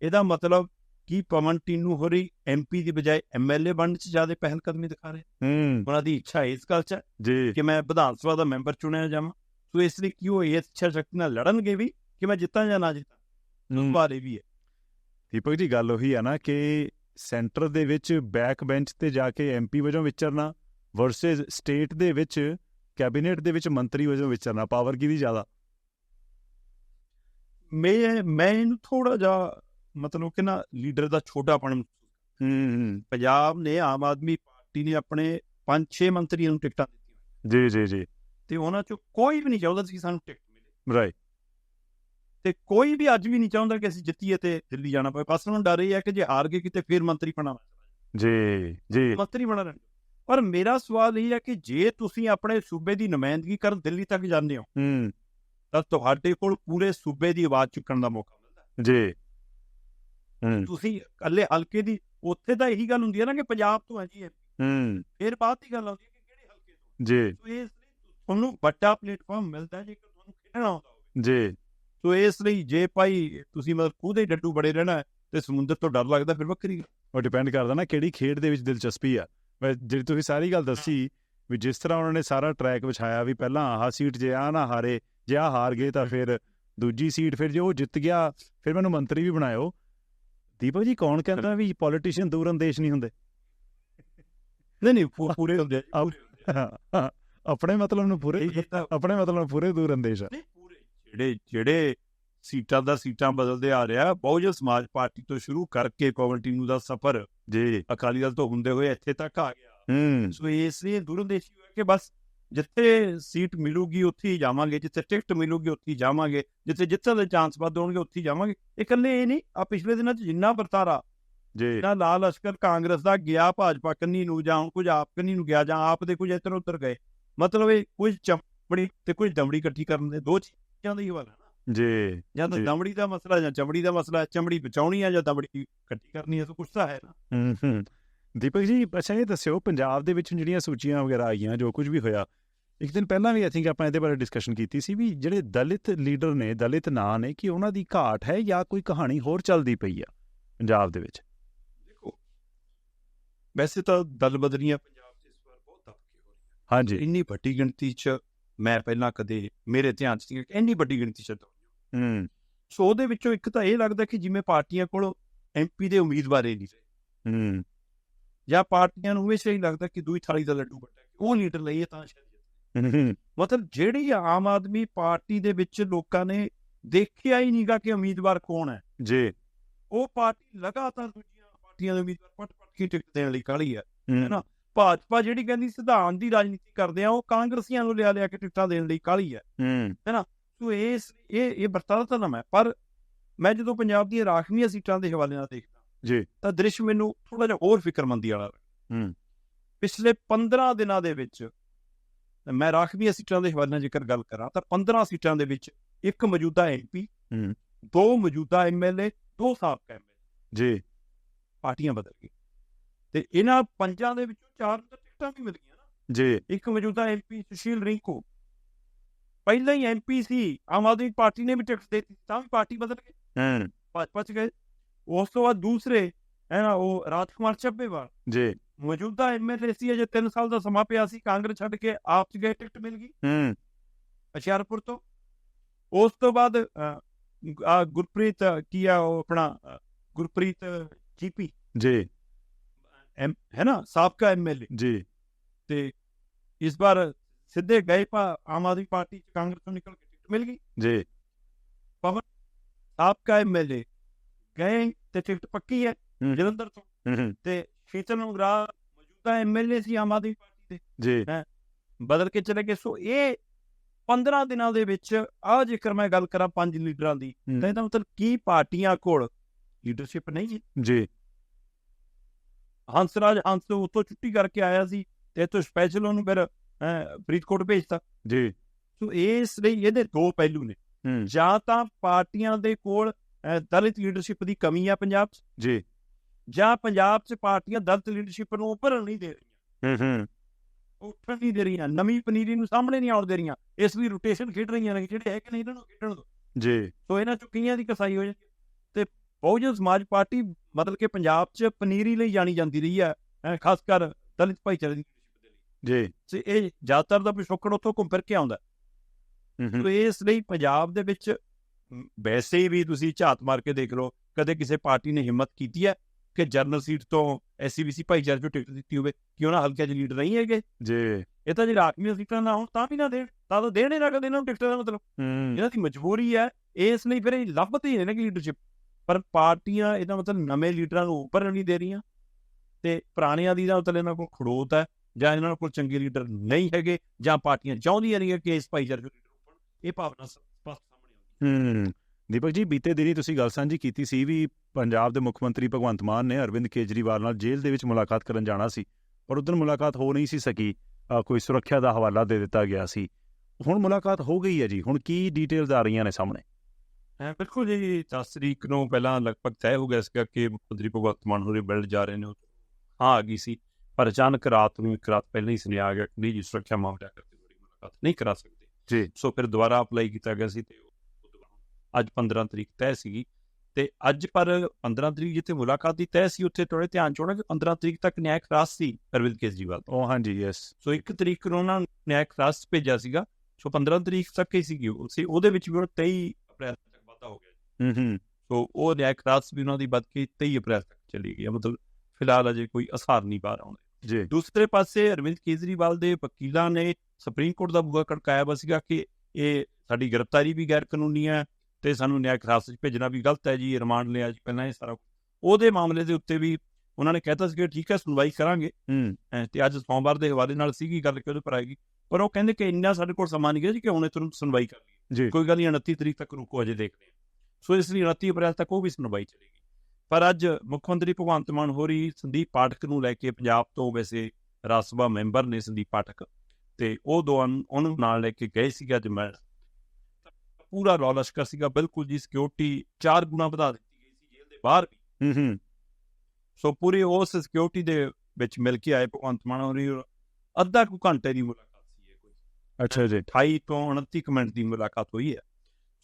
ਇਹਦਾ ਮਤਲਬ ਕੀ ਪਵਨ ਟੀਨੂ ਹੋਰੀ ਐਮਪੀ ਦੀ ਬਜਾਏ ਐਮਐਲਏ ਬਣਨ ਚ ਜ਼ਿਆਦਾ ਪਹਿਲ ਕਦਮੀ ਦਿਖਾ ਰਹੇ। ਹੂੰ। ਉਹਨਾਂ ਦੀ ਇੱਛਾ ਇਸ ਗੱਲ ਚ ਜੀ। ਕਿ ਮੈਂ ਵਿਧਾਨ ਸਭਾ ਦਾ ਮੈਂਬਰ ਚੁਣਿਆ ਜਾਵਾਂ। ਸੋ ਇਸ ਲਈ ਕੀ ਉਹ ਇਸ ਇੱਛਾ ਸ਼ਕਤੀ ਨਾਲ ਲੜਨਗੇ ਵੀ ਕਿ ਮੈਂ ਜਿੱਤਾਂ ਜਾਂ ਨਾ ਜਿੱਤਾਂ। ਹੂੰ। ਬਾਰੇ ਵੀ ਹੈ। ਦੀਪਕ ਜੀ ਗੱਲ ਉਹੀ ਆ ਨਾ ਕਿ ਸੈਂਟਰ ਦੇ ਵਿੱਚ ਬੈਕ ਬੈਂਚ ਤੇ ਜਾ ਕੇ ਐਮਪੀ ਵਜੋਂ ਵਿਚਰਨਾ ਵਰਸਸ ਸਟੇਟ ਦੇ ਵਿੱਚ ਕੈਬਨਿਟ ਦੇ ਵਿੱਚ ਮੰਤਰੀ ਵਜੋਂ ਵਿਚਰਨਾ ਪਾਵਰ ਕਿਹਦੀ ਜ਼ਿਆਦਾ? ਮੈਂ ਮੈਂ ਇਹਨੂੰ ਥੋੜਾ ਜਿਹਾ ਮਤਲਬ ਕਿ ਨਾ ਲੀਡਰ ਦਾ ਛੋਟਾਪਣ ਹੂੰ ਹੂੰ। ਪੰਜਾਬ ਨੇ ਆਮ ਆਦਮੀ ਪਾਰਟੀ ਨੇ ਆਪਣੇ 5-6 ਮੰਤਰੀਆਂ ਨੂੰ ਟਿਕਟਾਂ ਦਿੱਤੀਆਂ। ਜੀ ਜੀ ਜੀ। ਤੇ ਉਹਨਾਂ ਚੋਂ ਕੋਈ ਵੀ ਨਹੀਂ ਚਾਹੁੰਦਾ ਸੀ ਸਾਨੂੰ ਟਿਕਟ ਮਿਲੇ। ਰਾਈਟ ਤੇ ਕੋਈ ਵੀ ਅੱਜ ਵੀ ਨਹੀਂ ਚਾਹੁੰਦਾ ਕਿ ਅਸੀਂ ਜਿੱਤੀਏ ਤੇ ਦਿੱਲੀ ਜਾਣਾ ਪਵੇ। ਬਸ ਉਹਨਾਂ ਨੂੰ ਡਰ ਇਹ ਹੈ ਕਿ ਜੇ ਹਾਰ ਗਏ ਕਿਤੇ ਫਿਰ ਮੰਤਰੀ ਬਣਾਵਾ। ਜੀ ਜੀ। ਮੰਤਰੀ ਬਣਾ ਲੈਣ। ਪਰ ਮੇਰਾ ਸਵਾਲ ਇਹ ਹੈ ਕਿ ਜੇ ਤੁਸੀਂ ਆਪਣੇ ਸੂਬੇ ਦੀ ਨੁਮਾਇੰਦਗੀ ਕਰਨ ਦਿੱਲੀ ਤੱਕ ਜਾਂਦੇ ਹੋ ਹੂੰ। ਤਾਂ ਤੁਹਾਡੇ ਕੋਲ ਪੂਰੇ ਸੂਬੇ ਦੀ ਆਵਾਜ਼ ਚੁੱਕਣ ਦਾ ਮੌਕਾ ਮਿਲਦਾ। ਜੀ। ਹੂੰ। ਤੁਸੀਂ ਇਕੱਲੇ ਹਲਕੇ ਦੀ ਉੱਥੇ ਤਾਂ ਇਹੀ ਗੱਲ ਹੁੰਦੀ ਹੈ ਨਾ ਕਿ ਪੰਜਾਬ ਤੋਂ ਹੈ ਜੀ। ਹੂੰ। ਫਿਰ ਬਾਅਦ ਦੀ ਗੱਲ ਆਉਂਦੀ ਹੈ ਕਿ ਕਿਹੜੇ ਹਲਕੇ ਤੋਂ? ਜੀ। ਤੁਹਾਨੂੰ ਵੱਡਾ ਪਲੇਟਫਾਰਮ ਮਿਲਦਾ ਜੇਕਰ ਤੁਹਾਨੂੰ ਖੇਡਣਾ ਆਉਂਦਾ ਹੋਵੇ। ਜੀ। ਸੋ ਇਸ ਲਈ ਜੇ ਭਾਈ ਤੁਸੀਂ ਮਤਲਬ ਖੁਦੇ ਡੱਡੂ ਬੜੇ ਰਹਿਣਾ ਤੇ ਸਮੁੰਦਰ ਤੋਂ ਡਰ ਲੱਗਦਾ ਫਿਰ ਵੱਖਰੀ। ਉਹ ਡਿਪੈਂਡ ਕਰਦਾ ਨਾ ਕਿਹੜੀ ਖੇਡ ਦੇ ਵਿੱਚ ਦਿਲਚਸਪੀ ਆ। ਜਿਹੜੀ ਤੁਸੀਂ ਸਾਰੀ ਗੱਲ ਦੱਸੀ ਵੀ ਜਿਸ ਤਰ੍ਹਾਂ ਉਹਨਾਂ ਨੇ ਸਾਰਾ ਟਰੈਕ ਵਿਛਾਇਆ ਵੀ ਪਹਿਲਾਂ ਆਹ ਸੀਟ ਜੇ ਆ ਨਾ ਹਾਰੇ ਜੇ ਆ ਹਾਰ ਗਏ ਤਾਂ ਫਿਰ ਦੂਜੀ ਸੀਟ ਫਿਰ ਜੇ ਉਹ ਜਿੱਤ ਗਿਆ ਫਿਰ ਮੈਨੂੰ ਮੰਤਰੀ ਵੀ ਬਣਾਇਓ। ਦੀਪਕ ਜੀ ਕੌਣ ਕਹਿੰਦਾ ਵੀ ਪੋਲੀਟੀਸ਼ੀਅਨ ਦੂਰ ਅੰਦੇਸ਼ ਨਹੀਂ ਹੁੰਦੇ? ਨਹੀਂ ਨਹੀਂ ਪੂਰੇ ਹੁੰਦੇ। ਆਪਣੇ ਮਤਲਬ ਨੂੰ ਪੂਰੇ ਆਪਣੇ ਮਤਲਬ ਨੂੰ ਪੂਰੇ ਦੂਰ ਅੰਦੇਸ਼ ਆ। ਜਿਹੜੇ ਜਿਹੜੇ ਸੀਟਾਂ ਦਾ ਸੀਟਾਂ ਬਦਲਦੇ ਆ ਰਿਹਾ ਬਹੁਜਨ ਸਮਾਜ ਪਾਰਟੀ ਤੋਂ ਸ਼ੁਰੂ ਕਰਕੇ ਪਵਨ ਟੀਨੂ ਦਾ ਸਫ਼ਰ ਜੀ ਅਕਾਲੀ ਦਲ ਤੋਂ ਹੁੰਦੇ ਹੋਏ ਇੱਥੇ ਤੱਕ ਆ ਗਿਆ। ਹੂੰ। ਸੋ ਇਸ ਲਈ ਦੂਰਦੇਸ਼ੀ ਹੋਇਆ ਕਿ ਬਸ ਜਿੱਥੇ ਸੀਟ ਮਿਲੂਗੀ ਉੱਥੇ ਹੀ ਜਾਵਾਂਗੇ ਜਿੱਥੇ ਟਿਕਟ ਮਿਲੂਗੀ ਉੱਥੇ ਹੀ ਜਾਵਾਂਗੇ ਜਿੱਥੇ ਜਿੱਤਣ ਦੇ ਚਾਂਸ ਵੱਧ ਹੋਣਗੇ ਉੱਥੇ ਹੀ ਜਾਵਾਂਗੇ। ਇਹ ਇਕੱਲੇ ਇਹ ਨਹੀਂ ਆ ਪਿਛਲੇ ਦਿਨਾਂ 'ਚ ਜਿੰਨਾ ਵਰਤਾਰਾ ਜੀ। ਜਿਹੜਾ ਲਾਲ ਲਸ਼ਕਰ ਕਾਂਗਰਸ ਦਾ ਗਿਆ ਭਾਜਪਾ ਕੰਨੀ ਨੂੰ ਜਾਂ ਕੁਝ ਆਪ ਕੰਨੀ ਨੂੰ ਗਿਆ ਜਾਂ ਆਪ ਦੇ ਕੁਝ ਇੱਧਰ ਉੱਧਰ ਗਏ ਮਤਲਬ ਇਹ ਕੁਝ ਚਮੜੀ ਤੇ ਕੁਝ ਦਮੜੀ ਇਕੱਠੀ ਕਰਨ ਦੇ ਦੋ ਚੀਜ਼ਾਂ ਦਾ ਹੀ ਹਵਾਲਾ ਨਾ। ਜੀ ਜਾਂ ਤਾਂ। ਦਮੜੀ ਦਾ ਮਸਲਾ ਜਾਂ ਚਮੜੀ ਦਾ ਮਸਲਾ ਚਮੜੀ ਬਚਾਉਣੀ ਹੈ ਜਾਂ ਦਮੜੀ ਇਕੱਠੀ ਕਰਨੀ ਹੈ ਸੋ ਕੁਛ ਤਾਂ ਹੈ ਨਾ। ਹੂੰ ਹੂੰ। ਦੀਪਕ ਜੀ ਅੱਛਾ ਇਹ ਦੱਸਿਓ ਪੰਜਾਬ ਦੇ ਵਿੱਚ ਜਿਹੜੀਆਂ ਸੂਚੀਆਂ ਵਗੈਰਾ ਆਈਆਂ ਜੋ ਕੁਝ ਵੀ ਹੋਇਆ ਇੱਕ ਦਿਨ ਪਹਿਲਾਂ ਵੀ ਆਈ ਥਿੰਕ ਆਪਾਂ ਇਹਦੇ ਬਾਰੇ ਡਿਸਕਸ਼ਨ ਕੀਤੀ ਸੀ ਵੀ ਜਿਹੜੇ ਦਲਿਤ ਲੀਡਰ ਨੇ ਦਲਿਤ ਨਾਂ ਨੇ ਕਿ ਉਹਨਾਂ ਦੀ ਘਾਟ ਹੈ ਜਾਂ ਕੋਈ ਕਹਾਣੀ ਹੋਰ ਚੱਲਦੀ ਪਈ ਆ ਪੰਜਾਬ ਦੇ ਵਿੱਚ? ਦੇਖੋ ਵੈਸੇ ਤਾਂ ਦਲ ਬਦਲੀਆਂ ਪੰਜਾਬ 'ਚ ਇਸ ਵਾਰ ਬਹੁਤ ਦਬਕੇ ਹੋ ਰਹੀਆਂ। ਹਾਂਜੀ। ਇੰਨੀ ਵੱਡੀ ਗਿਣਤੀ 'ਚ ਮੈਂ ਪਹਿਲਾਂ ਕਦੇ ਮੇਰੇ ਧਿਆਨ 'ਚ ਨਹੀਂ ਇੰਨੀ ਵੱਡੀ ਗਿਣਤੀ 'ਚ ਹੂੰ। ਸੋ ਉਹਦੇ ਵਿੱਚੋਂ ਇੱਕ ਤਾਂ ਇਹ ਲੱਗਦਾ ਕਿ ਜਿਵੇਂ ਪਾਰਟੀਆਂ ਕੋਲ ਐਮਪੀ ਦੇ ਉਮੀਦਵਾਰ ਹੀ ਨਹੀਂ ਹੂੰ। ਜਾਂ ਪਾਰਟੀਆਂ ਨੂੰ ਹਮੇਸ਼ਾ ਹੀ ਲੱਗਦਾ ਕਿ ਦੂਈ ਥਾਲੀ ਦਾ ਲੱਡੂ ਵੱਡਾ ਉਹ ਲੀਡਰ ਲਈਏ ਤਾਂ ਸ਼ਾਇਦ ਮਤਲਬ ਜਿਹੜੀ ਆਮ ਆਦਮੀ ਪਾਰਟੀ ਦੇ ਵਿੱਚ ਲੋਕਾਂ ਨੇ ਦੇਖਿਆ ਹੀ ਨਹੀਂਗਾ ਕਿ ਉਮੀਦਵਾਰ ਕੌਣ ਹੈ। ਜੀ। ਉਹ ਪਾਰਟੀ ਲਗਾਤਾਰ ਦੂਜੀਆਂ ਪਾਰਟੀਆਂ ਦੇ ਉਮੀਦਵਾਰ ਪਟ ਪਟ ਕੇ ਟਿਕਟ ਦੇਣ ਲਈ ਕਾਹਲੀ ਹੈ। ਹੂੰ ਨਾ। ਭਾਜਪਾ ਜਿਹੜੀ ਕਹਿੰਦੀ ਸਿਧਾਂਤ ਦੀ ਰਾਜਨੀਤੀ ਕਰਦੇ ਆ ਉਹ ਕਾਂਗਰਸੀਆਂ ਨੂੰ ਲਿਆ ਲਿਆ ਕੇ ਟਿਕਟਾਂ ਦੇਣ ਲਈ ਕਾਹਲੀ ਹੈ। ਹੂੰ ਸੋ ਇਸ ਇਹ ਇਹ ਵਰਤਾਰਾ ਤਾਂ ਨਾ ਮੈਂ ਪਰ ਮੈਂ ਜਦੋਂ ਪੰਜਾਬ ਦੀਆਂ ਰਾਖਵੀਆਂ ਸੀਟਾਂ ਦੇ ਹਵਾਲੇ ਨਾਲ ਦੇਖਦਾ ਜੀ। ਤਾਂ ਦ੍ਰਿਸ਼ ਮੈਨੂੰ ਥੋੜਾ ਜਿਹਾ ਹੋਰ ਫਿਕਰਮੰਦੀ ਵਾਲਾ। ਹੂੰ। ਪਿਛਲੇ 15 ਦਿਨਾਂ ਦੇ ਵਿੱਚ ਮੈਂ ਰਾਖਵੀਆਂ ਸੀਟਾਂ ਦੇ ਹਵਾਲੇ ਨਾਲ ਜੇਕਰ ਗੱਲ ਕਰਾਂ ਤਾਂ 15 ਸੀਟਾਂ ਦੇ ਵਿੱਚ ਇੱਕ ਮੌਜੂਦਾ ਐਮਪੀ ਹੂੰ। ਦੋ ਮੌਜੂਦਾ ਐਮਐਲਏ ਦੋ ਸਾਬਕਾ ਐਮਐਲਏ ਜੀ। ਪਾਰਟੀਆਂ ਬਦਲ ਗਈ ਤੇ ਇਹਨਾਂ ਪੰਜਾਂ ਦੇ ਵਿੱਚੋਂ ਚਾਰ ਨੂੰ ਟਿਕਟਾਂ ਵੀ ਮਿਲ ਗਈਆਂ ਨਾ। ਜੀ। ਇੱਕ ਮੌਜੂਦਾ ਐਮਪੀ ਸੁਸ਼ੀਲ ਰਿੰਕੂ। ਪਹਿਲਾਂ ਹੀ ਐਮਪੀ ਸੀ ਆਮ ਆਦਮੀ ਪਾਰਟੀ ਨੇ ਵੀ ਟਿਕਟ ਦੇ ਦਿੱਤੀ ਤਾਂ ਵੀ ਪਾਰਟੀ ਬਦਲ ਗਈ। ਹੂੰ। ਭਾਜਪਾ ਚ ਗਏ ਉਸ ਤੋਂ ਬਾਅਦ ਦੂਸਰੇ ਹੈ ਨਾ ਉਹ ਰਾਜਕੁਮਾਰ ਚੱਬੇਵਾਲ। ਜੀ। ਮੌਜੂਦਾ ਐਮਐਲਏ ਸੀ ਅਜੇ 3 ਸਾਲ ਦਾ ਸਮਾਂ ਪਿਆ ਸੀ ਕਾਂਗਰਸ ਛੱਡ ਕੇ ਆਪ ਚ ਗਏ ਟਿਕਟ ਮਿਲ ਗਈ। ਹੂੰ। ਹੁਸ਼ਿਆਰਪੁਰ ਤੋਂ। ਉਸ ਤੋਂ ਬਾਅਦ ਗੁਰਪ੍ਰੀਤ ਕੀ ਆ ਉਹ ਆਪਣਾ ਗੁਰਪ੍ਰੀਤ ਜੀਪੀ ਜੀ। ਐਮ ਹੈ ਨਾ ਸਾਬਕਾ ਐਮਐਲਏ ਜੀ। ਤੇ ਇਸ ਵਾਰ ਸਿੱਧੇ ਗਏ ਪਾ ਆਮ ਆਦਮੀ ਪਾਰਟੀ ਚ ਕਾਂਗਰਸ ਤੋਂ ਨਿਕਲ ਕੇ ਟਿਕਟ ਮਿਲ ਗਈ। ਜੀ। ਸਾਬਕਾ ਐਮਐਲਏ ਗਏ ਤੇ ਟਿਕਟ ਪੱਕੀ ਹੈ ਹੂੰ। ਜਲੰਧਰ ਤੋਂ। ਹੂੰ ਤੇ ਸ਼ੀਤਲ ਉਗਰਾ ਮੌਜੂਦਾ ਐਮਐਲਏ ਸੀ ਆਮ ਆਦਮੀ ਪਾਰਟੀ ਦੇ। ਜੀ। ਬਦਲ ਕੇ ਚਲੇ ਗਏ। ਸੋ ਇਹ 15 ਦਿਨਾਂ ਦੇ ਵਿੱਚ ਆ ਜੇਕਰ ਮੈਂ ਗੱਲ ਕਰਾਂ ਪੰਜ ਲੀਡਰਾਂ ਦੀ ਹੂੰ, ਤਾਂ ਇਹਦਾ ਮਤਲਬ ਕੀ ਪਾਰਟੀਆਂ ਕੋਲ ਲੀਡਰਸ਼ਿਪ ਨਹੀਂ ਹੈ। ਜੀ। ਹੰਸਰਾਜ ਹੰਸ ਤੋਂ ਉੱਥੋਂ ਛੁੱਟੀ ਕਰਕੇ ਆਇਆ ਸੀ ਤੇ ਇੱਥੋਂ ਸਪੈਸ਼ਲ ਉਹਨੂੰ ਫਿਰ ਫਰੀਦਕੋਟ ਭੇਜਤਾ। ਜੀ। ਸੋ ਇਸ ਲਈ ਇਹਦੇ ਦੋ ਪਹਿਲੂ ਨੇ। ਜਾਂ ਤਾਂ ਪਾਰਟੀਆਂ ਦੇ ਕੋਲ ਦਲਿਤ ਲੀਡਰਸ਼ਿਪ ਦੀ ਕਮੀ ਆ ਪੰਜਾਬ 'ਚ। ਜੀ। ਜਾਂ ਪੰਜਾਬ 'ਚ ਪਾਰਟੀਆਂ ਦਲਿਤ ਲੀਡਰਸ਼ਿਪ ਨੂੰ ਉੱਭਰਨ ਨਹੀਂ ਦੇ ਰਹੀਆਂ। ਹੂੰ ਹੂੰ। ਉੱਠਣ ਨਹੀਂ ਦੇ ਰਹੀਆਂ ਨਵੀਂ ਪਨੀਰੀ ਨੂੰ ਸਾਹਮਣੇ ਨਹੀਂ ਆਉਣ ਦੇ ਰਹੀਆਂ। ਇਸ ਲਈ ਰੋਟੇਸ਼ਨ ਖੇਡ ਰਹੀਆਂ ਨੇ ਜਿਹੜੇ ਹੈ ਕਿ ਨਹੀਂ ਇਹਨਾਂ ਨੂੰ ਖੇਡਣ ਦੋ। ਜੀ। ਸੋ ਇਹਨਾਂ ਚੋਂ ਕਈਆਂ ਦੀ ਕਸਾਈ ਹੋ ਜਾਂਦੀ। ਤੇ ਬਹੁਜਨ ਸਮਾਜ ਪਾਰਟੀ ਮਤਲਬ ਕਿ ਪੰਜਾਬ 'ਚ ਪਨੀਰੀ ਲਈ ਜਾਣੀ ਜਾਂਦੀ ਰਹੀ ਹੈ ਖਾਸ ਕਰ ਦਲਿਤ ਭਾਈਚਾਰੇ ਦੀ leadership ਦੇ ਲਈ। ਜੀ। ਤੇ ਇਹ ਜ਼ਿਆਦਾਤਰ ਦਾ ਪਿਛੋਕੜ ਉੱਥੋਂ ਘੁੰਮ ਫਿਰ ਕੇ ਆਉਂਦਾ ਹੂੰ। ਇਸ ਲਈ ਪੰਜਾਬ ਦੇ ਵਿੱਚ ਵੈਸੇ ਵੀ ਤੁਸੀਂ ਝਾਤ ਮਾਰ ਕੇ ਦੇਖ ਲਓ ਕਦੇ ਕਿਸੇ ਪਾਰਟੀ ਨੇ ਹਿੰਮਤ ਕੀਤੀ ਹੈ ਕਿ ਜਰਨਲ ਸੀਟ ਤੋਂ ਐਸਸੀਬੀਸੀ ਭਾਈਚਾਰੇ ਚੋਂ ਟਿਕਟ ਦਿੱਤੀ ਹੋਵੇ ਕਿ ਉਹਨਾਂ ਹਲਕੇ 'ਚ ਲੀਡਰ ਨਹੀਂ ਹੈਗੇ? ਜੀ। ਇਹ ਤਾਂ ਜਿਹੜਾ ਆਖਮੀ ਸੀਟਾਂ ਨਾ ਹੋਣ ਤਾਂ ਵੀ ਨਾ ਦੇਣ ਤਾਂ ਤਾਂ ਦੇਣ ਨਾ ਕਦੇ ਇਹਨਾਂ ਨੂੰ ਟਿਕਟਾਂ ਦਾ ਮਤਲਬ। ਹੂੰ। ਇਹਨਾਂ ਦੀ ਮਜਬੂਰੀ ਹੈ ਇਸ ਲਈ ਫਿਰ ਇਹ ਲੱਭਦੇ ਹੀ ਨੇ ਕਿ ਲੀਡਰਸ਼ਿਪ ਪਰ ਪਾਰਟੀਆਂ ਇਹਦਾ ਮਤਲਬ ਨਵੇਂ ਲੀਡਰਾਂ ਨੂੰ ਉੱਪਰ ਨਹੀਂ ਦੇ ਰਹੀਆਂ ਤੇ ਪੁਰਾਣਿਆਂ ਦੀ ਦਾ ਮਤਲਬ ਇਹਨਾਂ ਕੋਲ ਖੜੋਤ ਹੈ ਜਾਂ ਇਹਨਾਂ ਕੋਲ ਚੰਗੇ ਲੀਡਰ ਨਹੀਂ ਹੈਗੇ ਜਾਂ ਪਾਰਟੀਆਂ ਚਾਹੁੰਦੀਆਂ ਨਹੀਂ ਕਿ ਇਸ ਭਾਈਚਾਰੇ ਲੀਡਰ ਉੱਪਰ ਇਹ ਭਾਵਨਾ ਸਪਸ਼ਟ ਸਾਹਮਣੇ ਆਉਂਦੀ ਹੂੰ। ਦੀਪਕ ਜੀ, ਬੀਤੇ ਦਿਨੀ ਤੁਸੀਂ ਗੱਲ ਸਾਂਝੀ ਕੀਤੀ ਸੀ ਵੀ ਪੰਜਾਬ ਦੇ ਮੁੱਖ ਮੰਤਰੀ ਭਗਵੰਤ ਮਾਨ ਨੇ ਅਰਵਿੰਦ ਕੇਜਰੀਵਾਲ ਨਾਲ ਜੇਲ੍ਹ ਦੇ ਵਿੱਚ ਮੁਲਾਕਾਤ ਕਰਨ ਜਾਣਾ ਸੀ, ਪਰ ਉਦੋਂ ਮੁਲਾਕਾਤ ਹੋ ਨਹੀਂ ਸੀ ਸਕੀ ਕੋਈ ਸੁਰੱਖਿਆ ਦਾ ਹਵਾਲਾ ਦੇ ਦਿੱਤਾ ਗਿਆ ਸੀ। ਹੁਣ ਮੁਲਾਕਾਤ ਹੋ ਗਈ ਹੈ ਜੀ, ਹੁਣ ਕੀ ਡਿਟੇਲਸ ਆ ਰਹੀਆਂ ਨੇ ਸਾਹਮਣੇ? ਬਿਲਕੁਲ ਜੀ 10 ਤਰੀਕ ਨੂੰ ਪਹਿਲਾਂ ਲਗਭਗ ਤੈਅ ਹੋ ਗਿਆ ਸੀਗਾ ਕਿ ਮੁੱਖ ਮੰਤਰੀ ਭਗਵੰਤ ਮਾਨ ਹੋਰੇ ਮਿਲ ਜਾ ਰਹੇ ਨੇ ਹਾਂ ਆ ਗਈ ਸੀ ਪਰ ਅਚਾਨਕ ਰਾਤ ਨੂੰ ਇੱਕ ਰਾਤ ਪਹਿਲਾਂ ਹੀ ਸੁਨੇਹਾ ਆ ਗਿਆ ਕਿ ਨਹੀਂ ਜੀ ਸੁਰੱਖਿਆ ਮਾਮਲਾ ਕਰਕੇ ਤੁਹਾਡੀ ਮੁਲਾਕਾਤ ਨਹੀਂ ਕਰਾ ਸਕਦੇ। ਜੀ। ਸੋ ਫਿਰ ਦੁਬਾਰਾ ਅਪਲਾਈ ਕੀਤਾ ਗਿਆ ਸੀ ਤੇ ਅੱਜ 15 ਤਰੀਕ ਤੈਅ ਸੀਗੀ ਤੇ ਅੱਜ ਪਰ 15 ਤਰੀਕ ਜਿੱਥੇ ਮੁਲਾਕਾਤ ਦੀ ਤੈਅ ਸੀ ਉੱਥੇ ਥੋੜੇ ਧਿਆਨ ਚੋਣਾ ਕਿ 15 ਤਰੀਕ ਤੱਕ ਨਿਆਇਕ ਰਾਸ ਸੀ ਅਰਵਿੰਦ ਕੇਜਰੀਵਾਲ ਉਹ ਹਾਂਜੀ ਯੈਸ ਸੋ ਇੱਕ ਤਰੀਕ ਨੂੰ ਉਹਨਾਂ ਨਿਆਇਕ ਰਾਸ ਭੇਜਿਆ ਸੀਗਾ ਸੋ 15 ਤਰੀਕ ਤੱਕ ਹੀ ਸੀਗੀ ਉਹ ਸੀ ਉਹਦੇ ਵਿੱਚ ਵੀ ਉਹ 23 ਅਪ੍ਰੈਲ ਵਾਧਾ ਹੋ ਗਿਆ ਹੂੰ ਹੂੰ। ਸੋ ਉਹ ਨਿਆਇਕ ਰਾਸ ਵੀ ਉਹਨਾਂ ਦੀ ਵੱਧ ਕੇ 23 ਅਪ੍ਰੈਲ ਤੱਕ ਚਲੀ ਗਈ ਹੈ ਮਤਲਬ ਫਿਲਹਾਲ ਅਜੇ ਕੋਈ ਅਸਰ ਨਹੀਂ ਬਾਹਰ ਆਉਂਦਾ ਜੀ। ਦੂਸਰੇ ਪਾਸੇ ਅਰਵਿੰਦ ਕੇਜਰੀਵਾਲ ਦੇ ਵਕੀਲਾਂ ਨੇ ਸੁਪਰੀਮ ਕੋਰਟ ਦਾ ਬੂਹਾ ਖੜਕਾਇਆ ਵਾ ਸੀਗਾ ਕਿ ਇਹ ਸਾਡੀ ਗ੍ਰਿਫਤਾਰੀ ਵੀ ਗੈਰ ਕਾਨੂੰਨੀ ਹੈ ਤੇ ਸਾਨੂੰ ਨਿਆਇਕ ਹਿਰਾਸਤ 'ਚ ਭੇਜਣਾ ਵੀ ਗਲਤ ਹੈ ਜੀ ਰਿਮਾਂਡ ਲਿਆ ਜੀ ਪਹਿਲਾਂ ਇਹ ਸਾਰਾ ਕੁਛ। ਉਹਦੇ ਮਾਮਲੇ ਦੇ ਉੱਤੇ ਵੀ ਉਹਨਾਂ ਨੇ ਕਹਿਤਾ ਸੀ ਕਿ ਠੀਕ ਹੈ ਸੁਣਵਾਈ ਕਰਾਂਗੇ। ਹੂੰ। ਐਂ ਤੇ ਅੱਜ ਸੋਮਵਾਰ ਦੇ ਹਵਾਲੇ ਨਾਲ ਸੀਗੀ ਗੱਲ ਕਿ ਉਹਦੇ ਪਰ ਆਏਗੀ। ਪਰ ਉਹ ਕਹਿੰਦੇ ਕਿ ਇੰਨਾ ਸਾਡੇ ਕੋਲ ਸਮਾਂ ਨਹੀਂ ਗਿਆ ਜੀ ਕਿ ਹੁਣੇ ਤੁਰੰਤ ਸੁਣਵਾਈ ਕਰ ਲਈਏ। ਜੀ। ਕੋਈ ਗੱਲ ਨਹੀਂ 29 ਤਰੀਕ ਤੱਕ ਰੁਕੋ ਅਜੇ ਦੇਖਦੇ ਹਾਂ। ਸੋ ਇਸ ਲਈ 29 ਅਪ੍ਰੈਲ ਤੱਕ ਉਹ ਵੀ ਸੁਣਵਾਈ ਚੱਲੇਗੀ। ਪਰ ਅੱਜ ਮੁੱਖ ਮੰਤਰੀ ਭਗਵੰਤ ਮਾਨ ਹੋਰੀ ਸੰਦੀਪ ਪਾਠਕ ਨੂੰ ਲੈ ਕੇ ਪੰਜਾਬ ਤੋਂ ਵੈਸੇ ਰਾਜ ਸਭਾ ਮੈਂਬਰ ਨੇ ਸੰਦੀਪ ਪਾਠਕ ਤੇ ਉਹ ਦੋਵਾਂ ਨੂੰ- ਉਹਨੂੰ ਨਾਲ ਲੈ ਕੇ ਗਏ ਸੀਗਾ ਅੱਜ ਮੈਂ। ਪੂਰਾ ਰੌ ਲਸ਼ਕਰ ਸੀਗਾ ਬਿਲਕੁਲ ਜੀ ਸਿਕਿਉਰਿਟੀ ਚਾਰ ਗੁਣਾ ਵਧਾ ਦਿੱਤੀ ਗਈ ਸੀ ਜੇਲ੍ਹ ਦੇ ਬਾਹਰ ਵੀ। ਹੂੰ ਹੂੰ। ਸੋ ਪੂਰੀ ਉਸ ਸਿਕਿਉਰਿਟੀ ਦੇ ਵਿੱਚ ਮਿਲ ਕੇ ਆਏ ਭਗਵੰਤ ਮਾਨ ਹੋਰੀ ਅੱਧਾ ਕੁ ਘੰਟੇ ਦੀ ਮੁਲਾਕਾਤ ਅੱਛਾ ਜੀ 28 ਤੋਂ 29 ਕੁ ਮਿੰਟ ਦੀ ਮੁਲਾਕਾਤ ਹੋਈ ਹੈ।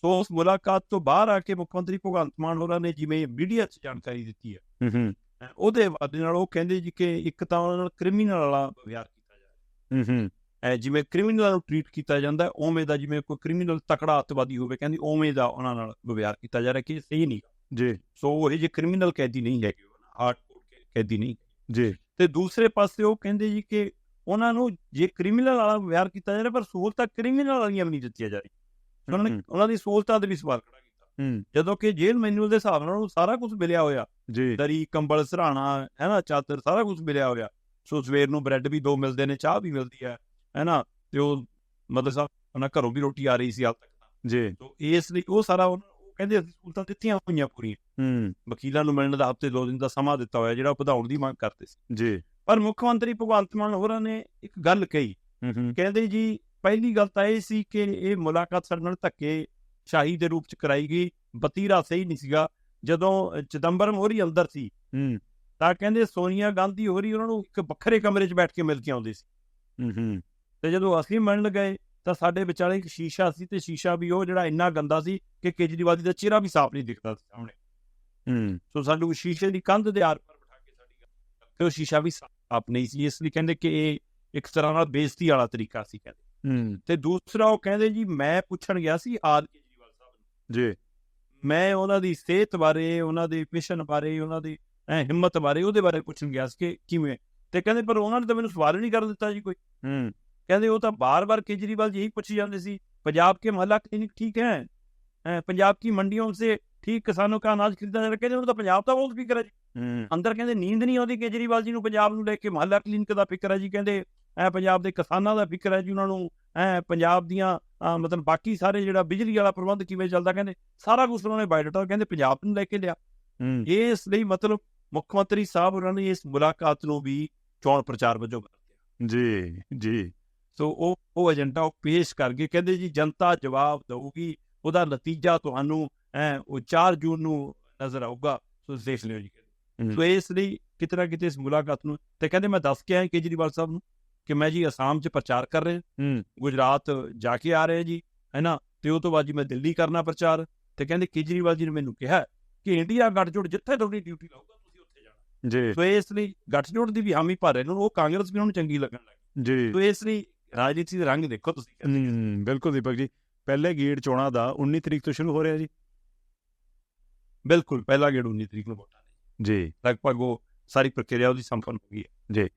ਸੋ ਉਸ ਮੁਲਾਕਾਤ ਤੋਂ ਬਾਹਰ ਆ ਕੇ ਮੁੱਖ ਮੰਤਰੀ ਭਗਵੰਤ ਮਾਨ ਹੋਰਾਂ ਨੇ ਜਿਵੇਂ ਮੀਡੀਆ 'ਚ ਜਾਣਕਾਰੀ ਦਿੱਤੀ ਹੈ ਹੂੰ ਹੂੰ। ਉਹਦੇ ਹਵਾਲੇ ਨਾਲ ਉਹ ਕਹਿੰਦੇ ਜੀ ਕਿ ਇੱਕ ਤਾਂ ਉਹਨਾਂ ਨਾਲ ਕ੍ਰਿਮੀਨਲ ਵਾਲਾ ਵਿਵਹਾਰ ਕੀਤਾ ਜਾ ਰਿਹਾ। ਹੂੰ ਹੂੰ। ਜਿਵੇਂ ਕ੍ਰਿਮੀਨਲ ਨੂੰ ਟ੍ਰੀਟ ਕੀਤਾ ਜਾਂਦਾ ਉਵੇਂ ਦਾ ਜਿਵੇਂ ਕੋਈ ਕ੍ਰਿਮੀਨਲ ਤਕੜਾ ਅੱਤਵਾਦੀ ਹੋਵੇ ਕਹਿੰਦੀ ਉਵੇਂ ਦਾ ਉਹਨਾਂ ਨਾਲ ਵਿਵਹਾਰ ਕੀਤਾ ਜਾ ਰਿਹਾ ਕਿ ਸਹੀ ਨਹੀਂ ਜੀ। ਸੋ ਉਹ ਇਹ ਜੇ ਕ੍ਰਿਮੀਨਲ ਕੈਦੀ ਨਹੀਂ ਹੈਗੇ ਹਾਰਡ ਕੋਡ ਕੈਦੀ ਨਹੀਂ ਜੀ। ਤੇ ਦੂਸਰੇ ਪਾਸੇ ਉਹ ਕਹਿੰਦੇ ਜੀ ਕਿ ਉਹਨਾਂ ਨੂੰ ਜੇ ਕ੍ਰਿਮੀਨਲ ਵਾਲਾ ਵਿਵਹਾਰ ਕੀਤਾ ਜਾ ਰਿਹਾ ਪਰ ਸਹੂਲਤਾਂ ਕ੍ਰਿਮੀਨਲ ਵਾਲੀਆਂ ਵੀ ਨਹੀਂ ਦਿੱਤੀਆਂ ਜਾ ਰਹੀਆਂ। ਉਹਨਾਂ ਨੇ। ਉਹਨਾਂ ਦੀ ਸਹੂਲਤਾਂ ਦੇ ਵੀ ਸਵਾਲ ਖੜਾ ਕੀਤਾ। ਜਦੋਂ ਕਿ ਜੇਲ੍ਹ ਮੈਨੂਅਲ ਦੇ ਹਿਸਾਬ ਨਾਲ ਉਹਨੂੰ ਸਾਰਾ ਕੁਝ ਮਿਲਿਆ ਹੋਇਆ। ਦਰੀ ਕੰਬਲ ਸਰਾਣਾ ਹੈ ਨਾ ਚਾਦਰ ਸਾਰਾ ਕੁਝ ਮਿਲਿਆ ਹੋਇਆ। ਸੋ ਸਵੇਰ ਨੂੰ ਬ੍ਰੈਡ ਵੀ ਦੋ ਮਿਲਦੇ ਨੇ ਚਾਹ ਵੀ ਮਿਲਦੀ ਹੈ ਹੈ ਨਾ ਤੇ ਉਹ ਮਤਲਬ ਸਾਹਿਬ ਉਹਨਾਂ ਘਰੋਂ ਵੀ ਰੋਟੀ ਆ ਰਹੀ ਸੀ ਹਾਲ ਤੱਕ ਜੀ। ਸੋ ਇਸ ਲਈ ਉਹ ਸਾਰਾ ਉਹ ਕਹਿੰਦੇ ਅਸੀਂ ਸਹੂਲਤਾਂ ਦਿੱਤੀਆਂ ਹੋਈਆਂ ਪੂਰੀਆਂ। ਹੂੰ। ਵਕੀਲਾਂ ਨੂੰ ਮਿਲਣ ਦਾ ਹਫ਼ਤੇ ਦੋ ਦਿਨ ਦਾ ਸਮਾਂ ਦਿੱਤਾ ਹੋਇਆ ਜਿਹੜਾ ਉਹ ਵਧਾਉਣ ਦੀ ਮੰਗ ਕਰਦੇ ਸੀ। ਜੀ। ਪਰ ਮੁੱਖ ਮੰਤਰੀ ਭਗਵੰਤ ਮਾਨ ਹੋਰਾਂ ਨੇ ਇੱਕ ਗੱਲ ਕਹੀ। ਕਹਿੰਦੇ ਜੀ ਪਹਿਲੀ ਗੱਲ ਤਾਂ ਇਹ ਸੀ ਕਿ ਇਹ ਮੁਲਾਕਾਤ ਸਾਡੇ ਨਾਲ ਧੱਕੇ ਸ਼ਾਹੀ ਦੇ ਰੂਪ ਚ ਕਰਾਈ ਗਈ। ਬਤੀਰਾ ਸਹੀ ਨਹੀਂ ਸੀਗਾ। ਜਦੋਂ ਚਦੰਬਰਮ ਹੋਰੀ ਅੰਦਰ ਸੀ ਤਾਂ ਕਹਿੰਦੇ ਸੋਨੀਆ ਗਾਂਧੀ ਹੋਰੀ ਉਹਨਾਂ ਨੂੰ ਇੱਕ ਵੱਖਰੇ ਕਮਰੇ 'ਚ ਬੈਠ ਕੇ ਮਿਲ ਕੇ ਆਉਂਦੇ ਸੀ। ਤੇ ਜਦੋਂ ਅਸੀਂ ਮਿਲਣ ਗਏ ਤਾਂ ਸਾਡੇ ਵਿਚਾਲੇ ਇੱਕ ਸ਼ੀਸ਼ਾ ਸੀ ਤੇ ਸ਼ੀਸ਼ਾ ਵੀ ਉਹ ਜਿਹੜਾ ਇੰਨਾ ਗੰਦਾ ਸੀ ਕਿ ਕੇਜਰੀਵਾਲ ਦਾ ਚਿਹਰਾ ਵੀ ਸਾਫ਼ ਨਹੀਂ ਦਿਖਦਾ ਸੀ ਸਾਹਮਣੇ। ਹੂੰ। ਸੋ ਸਾਨੂੰ ਸ਼ੀਸ਼ੇ ਦੀ ਕੰਧ ਦੇ ਆਰ ਪਰ ਬਿਠਾ ਕੇ ਸਾਡੀ ਗੱਲ ਤੇ ਉਹ ਸ਼ੀਸ਼ਾ ਵੀ ਸਾਫ਼ ਨਹੀਂ ਸੀ ਇਸ ਲਈ ਕਹਿੰਦੇ ਕਿ ਇਹ ਇੱਕ ਤਰ੍ਹਾਂ ਨਾਲ ਬੇਇੱਜ਼ਤੀ ਵਾਲਾ ਤਰੀਕਾ ਸੀ ਕਹਿੰਦੇ ਹੂੰ ਤੇ ਦੂਸਰਾ ਉਹ ਕਹਿੰਦੇ ਜੀ ਮੈਂ ਪੁੱਛਣ ਗਿਆ ਸੀ ਆਰ ਕੇਜਰੀਵਾਲ ਸਾਹਿਬ ਨੂੰ ਜੀ ਮੈਂ ਉਹਨਾਂ ਦੀ ਸਿਹਤ ਬਾਰੇ ਉਹਨਾਂ ਦੇ ਮਿਸ਼ਨ ਬਾਰੇ ਉਹਨਾਂ ਦੀ ਐਂ ਹਿੰਮਤ ਬਾਰੇ ਉਹਦੇ ਬਾਰੇ ਪੁੱਛਣ ਗਿਆ ਸੀ ਕਿ ਕਿਵੇਂ ਤੇ ਕਹਿੰਦੇ ਪਰ ਉਹਨਾਂ ਨੇ ਤਾਂ ਮੈਨੂੰ ਸਵਾਲ ਹੀ ਨਹੀਂ ਕਰ ਦਿੱਤਾ ਜੀ ਕੋਈ ਹੂੰ ਕਹਿੰਦੇ ਉਹ ਤਾਂ ਬਾਰ-ਬਾਰ ਕੇਜਰੀਵਾਲ ਜੀ ਹੀ ਪੁੱਛੀ ਜਾਂਦੇ ਸੀ पंजाब के मोहल्ला क्लिनिक ठीक है हैं, पंजाब की मंडियों से ਠੀਕ ਕਿਸਾਨੋਂ ਕਾ ਅਨਾਜ ਖਰੀਦਦਾ ਜਾ ਕਹਿੰਦੇ ਉਹਨੂੰ ਤਾਂ ਪੰਜਾਬ ਦਾ ਬਹੁਤ ਫਿਕਰ ਹੈ ਜੀ। ਅੰਦਰ ਕਹਿੰਦੇ ਨੀਂਦ ਨਹੀਂ ਆਉਂਦੀ ਕੇਜਰੀਵਾਲ ਜੀ ਨੂੰ ਪੰਜਾਬ ਨੂੰ ਲੈ ਕੇ ਮਹੱਲਾ ਕਲੀਨਿਕ ਦਾ ਫਿਕਰ ਹੈ ਜੀ ਕਹਿੰਦੇ ਐ ਪੰਜਾਬ ਦੇ ਕਿਸਾਨਾਂ ਦਾ ਫਿਕਰ ਹੈ ਜੀ ਉਹਨਾਂ ਨੂੰ ਐ ਪੰਜਾਬ ਦੀਆਂ ਮਤਲਬ ਬਾਕੀ ਸਾਰੇ ਜਿਹੜਾ ਬਿਜਲੀ ਵਾਲਾ ਪ੍ਰਬੰਧ ਕਿਵੇਂ ਚੱਲਦਾ ਕਹਿੰਦੇ ਸਾਰਾ ਕੁਝ ਉਹਨਾਂ ਨੇ ਬਾਇਡਟਾ ਕਹਿੰਦੇ ਪੰਜਾਬ ਨੂੰ ਲੈ ਕੇ ਲਿਆ। ਇਸ ਲਈ ਮਤਲਬ ਮੁੱਖ ਮੰਤਰੀ ਸਾਹਿਬ ਉਹਨਾਂ ਨੇ ਇਸ ਮੁਲਾਕਾਤ ਨੂੰ ਵੀ ਚੋਣ ਪ੍ਰਚਾਰ ਵਜੋਂ ਵਰਤਿਆ ਜੀ ਜੀ। ਸੋ ਉਹ ਉਹ ਏਜੰਟਾ ਉਹ ਪੇਸ਼ ਕਰਕੇ ਕਹਿੰਦੇ ਜੀ ਜਨਤਾ ਜਵਾਬ ਦੇਊਗੀ। ਉਹਦਾ ਨਤੀਜਾ ਤੁਹਾਨੂੰ ਉਹ 4 ਜੂਨ ਨੂੰ ਨਜ਼ਰ ਆਊਗਾ। ਸੋ ਦੇਖ ਲਿਓ ਜੀ। ਸੋ ਇਸ ਲਈ ਕਿਤੇ ਨਾ ਕਿਤੇ ਇਸ ਮੁਲਾਕਾਤ ਨੂੰ ਤੇ ਕਹਿੰਦੇ ਮੈਂ ਦੱਸ ਕੇ ਆਇਆ ਕੇਜਰੀਵਾਲ ਸਾਹਿਬ ਨੂੰ ਕਿ ਮੈਂ ਜੀ ਅਸਾਮ 'ਚ ਪ੍ਰਚਾਰ ਕਰ ਰਿਹਾ। ਹੂੰ। ਗੁਜਰਾਤ ਜਾ ਕੇ ਆ ਰਹੇ ਜੀ ਹੈਨਾ? ਤੇ ਉਹ ਤੋਂ ਬਾਅਦ ਜੀ ਮੈਂ ਦਿੱਲੀ ਕਰਨਾ ਪ੍ਰਚਾਰ। ਤੇ ਕਹਿੰਦੇ ਕੇਜਰੀਵਾਲ ਜੀ ਨੇ ਮੈਨੂੰ ਕਿਹਾ ਕਿ ਇੰਡੀਆ ਗੱਠਜੋੜ ਜਿੱਥੇ ਤੁਹਾਡੀ ਡਿਊਟੀ ਲਾਊਗਾ ਤੁਸੀਂ ਉੱਥੇ ਜਾਣਾ। ਜੀ। ਸੋ ਇਸ ਲਈ ਗੱਠਜੋੜ ਦੀ ਵੀ ਹਾਮੀ ਭਰ ਰਹੇ ਨੇ ਉਹ ਕਾਂਗਰਸ ਵੀ ਉਹਨੂੰ ਚੰਗੀ ਲੱਗਣ ਲੱਗੀ ਜੀ। ਸੋ ਇਸ ਲਈ ਰਾਜਨੀਤੀ ਦੇ ਰੰਗ ਦੇਖੋ ਤੁਸੀਂ ਬਿਲਕੁਲ ਦੀਪਕ ਜੀ। ਪਹਿਲੇ ਗੇੜ ਚੋਣਾਂ ਦਾ 19 ਤਰੀਕ ਤੋਂ ਸ਼ੁਰੂ ਹੋ ਰਿਹਾ ਜੀ। ਬਿਲਕੁਲ ਪਹਿਲਾ ਗੇੜ 19 ਤਰੀਕ ਨੂੰ ਵੋਟਾਂ ਜੀ। ਲਗਭਗ ਉਹ ਸਾਰੀ ਪ੍ਰਕਿਰਿਆ ਉਹਦੀ ਸੰਪੰਨ ਹੋ ਗਈ ਹੈ। ਜੀ।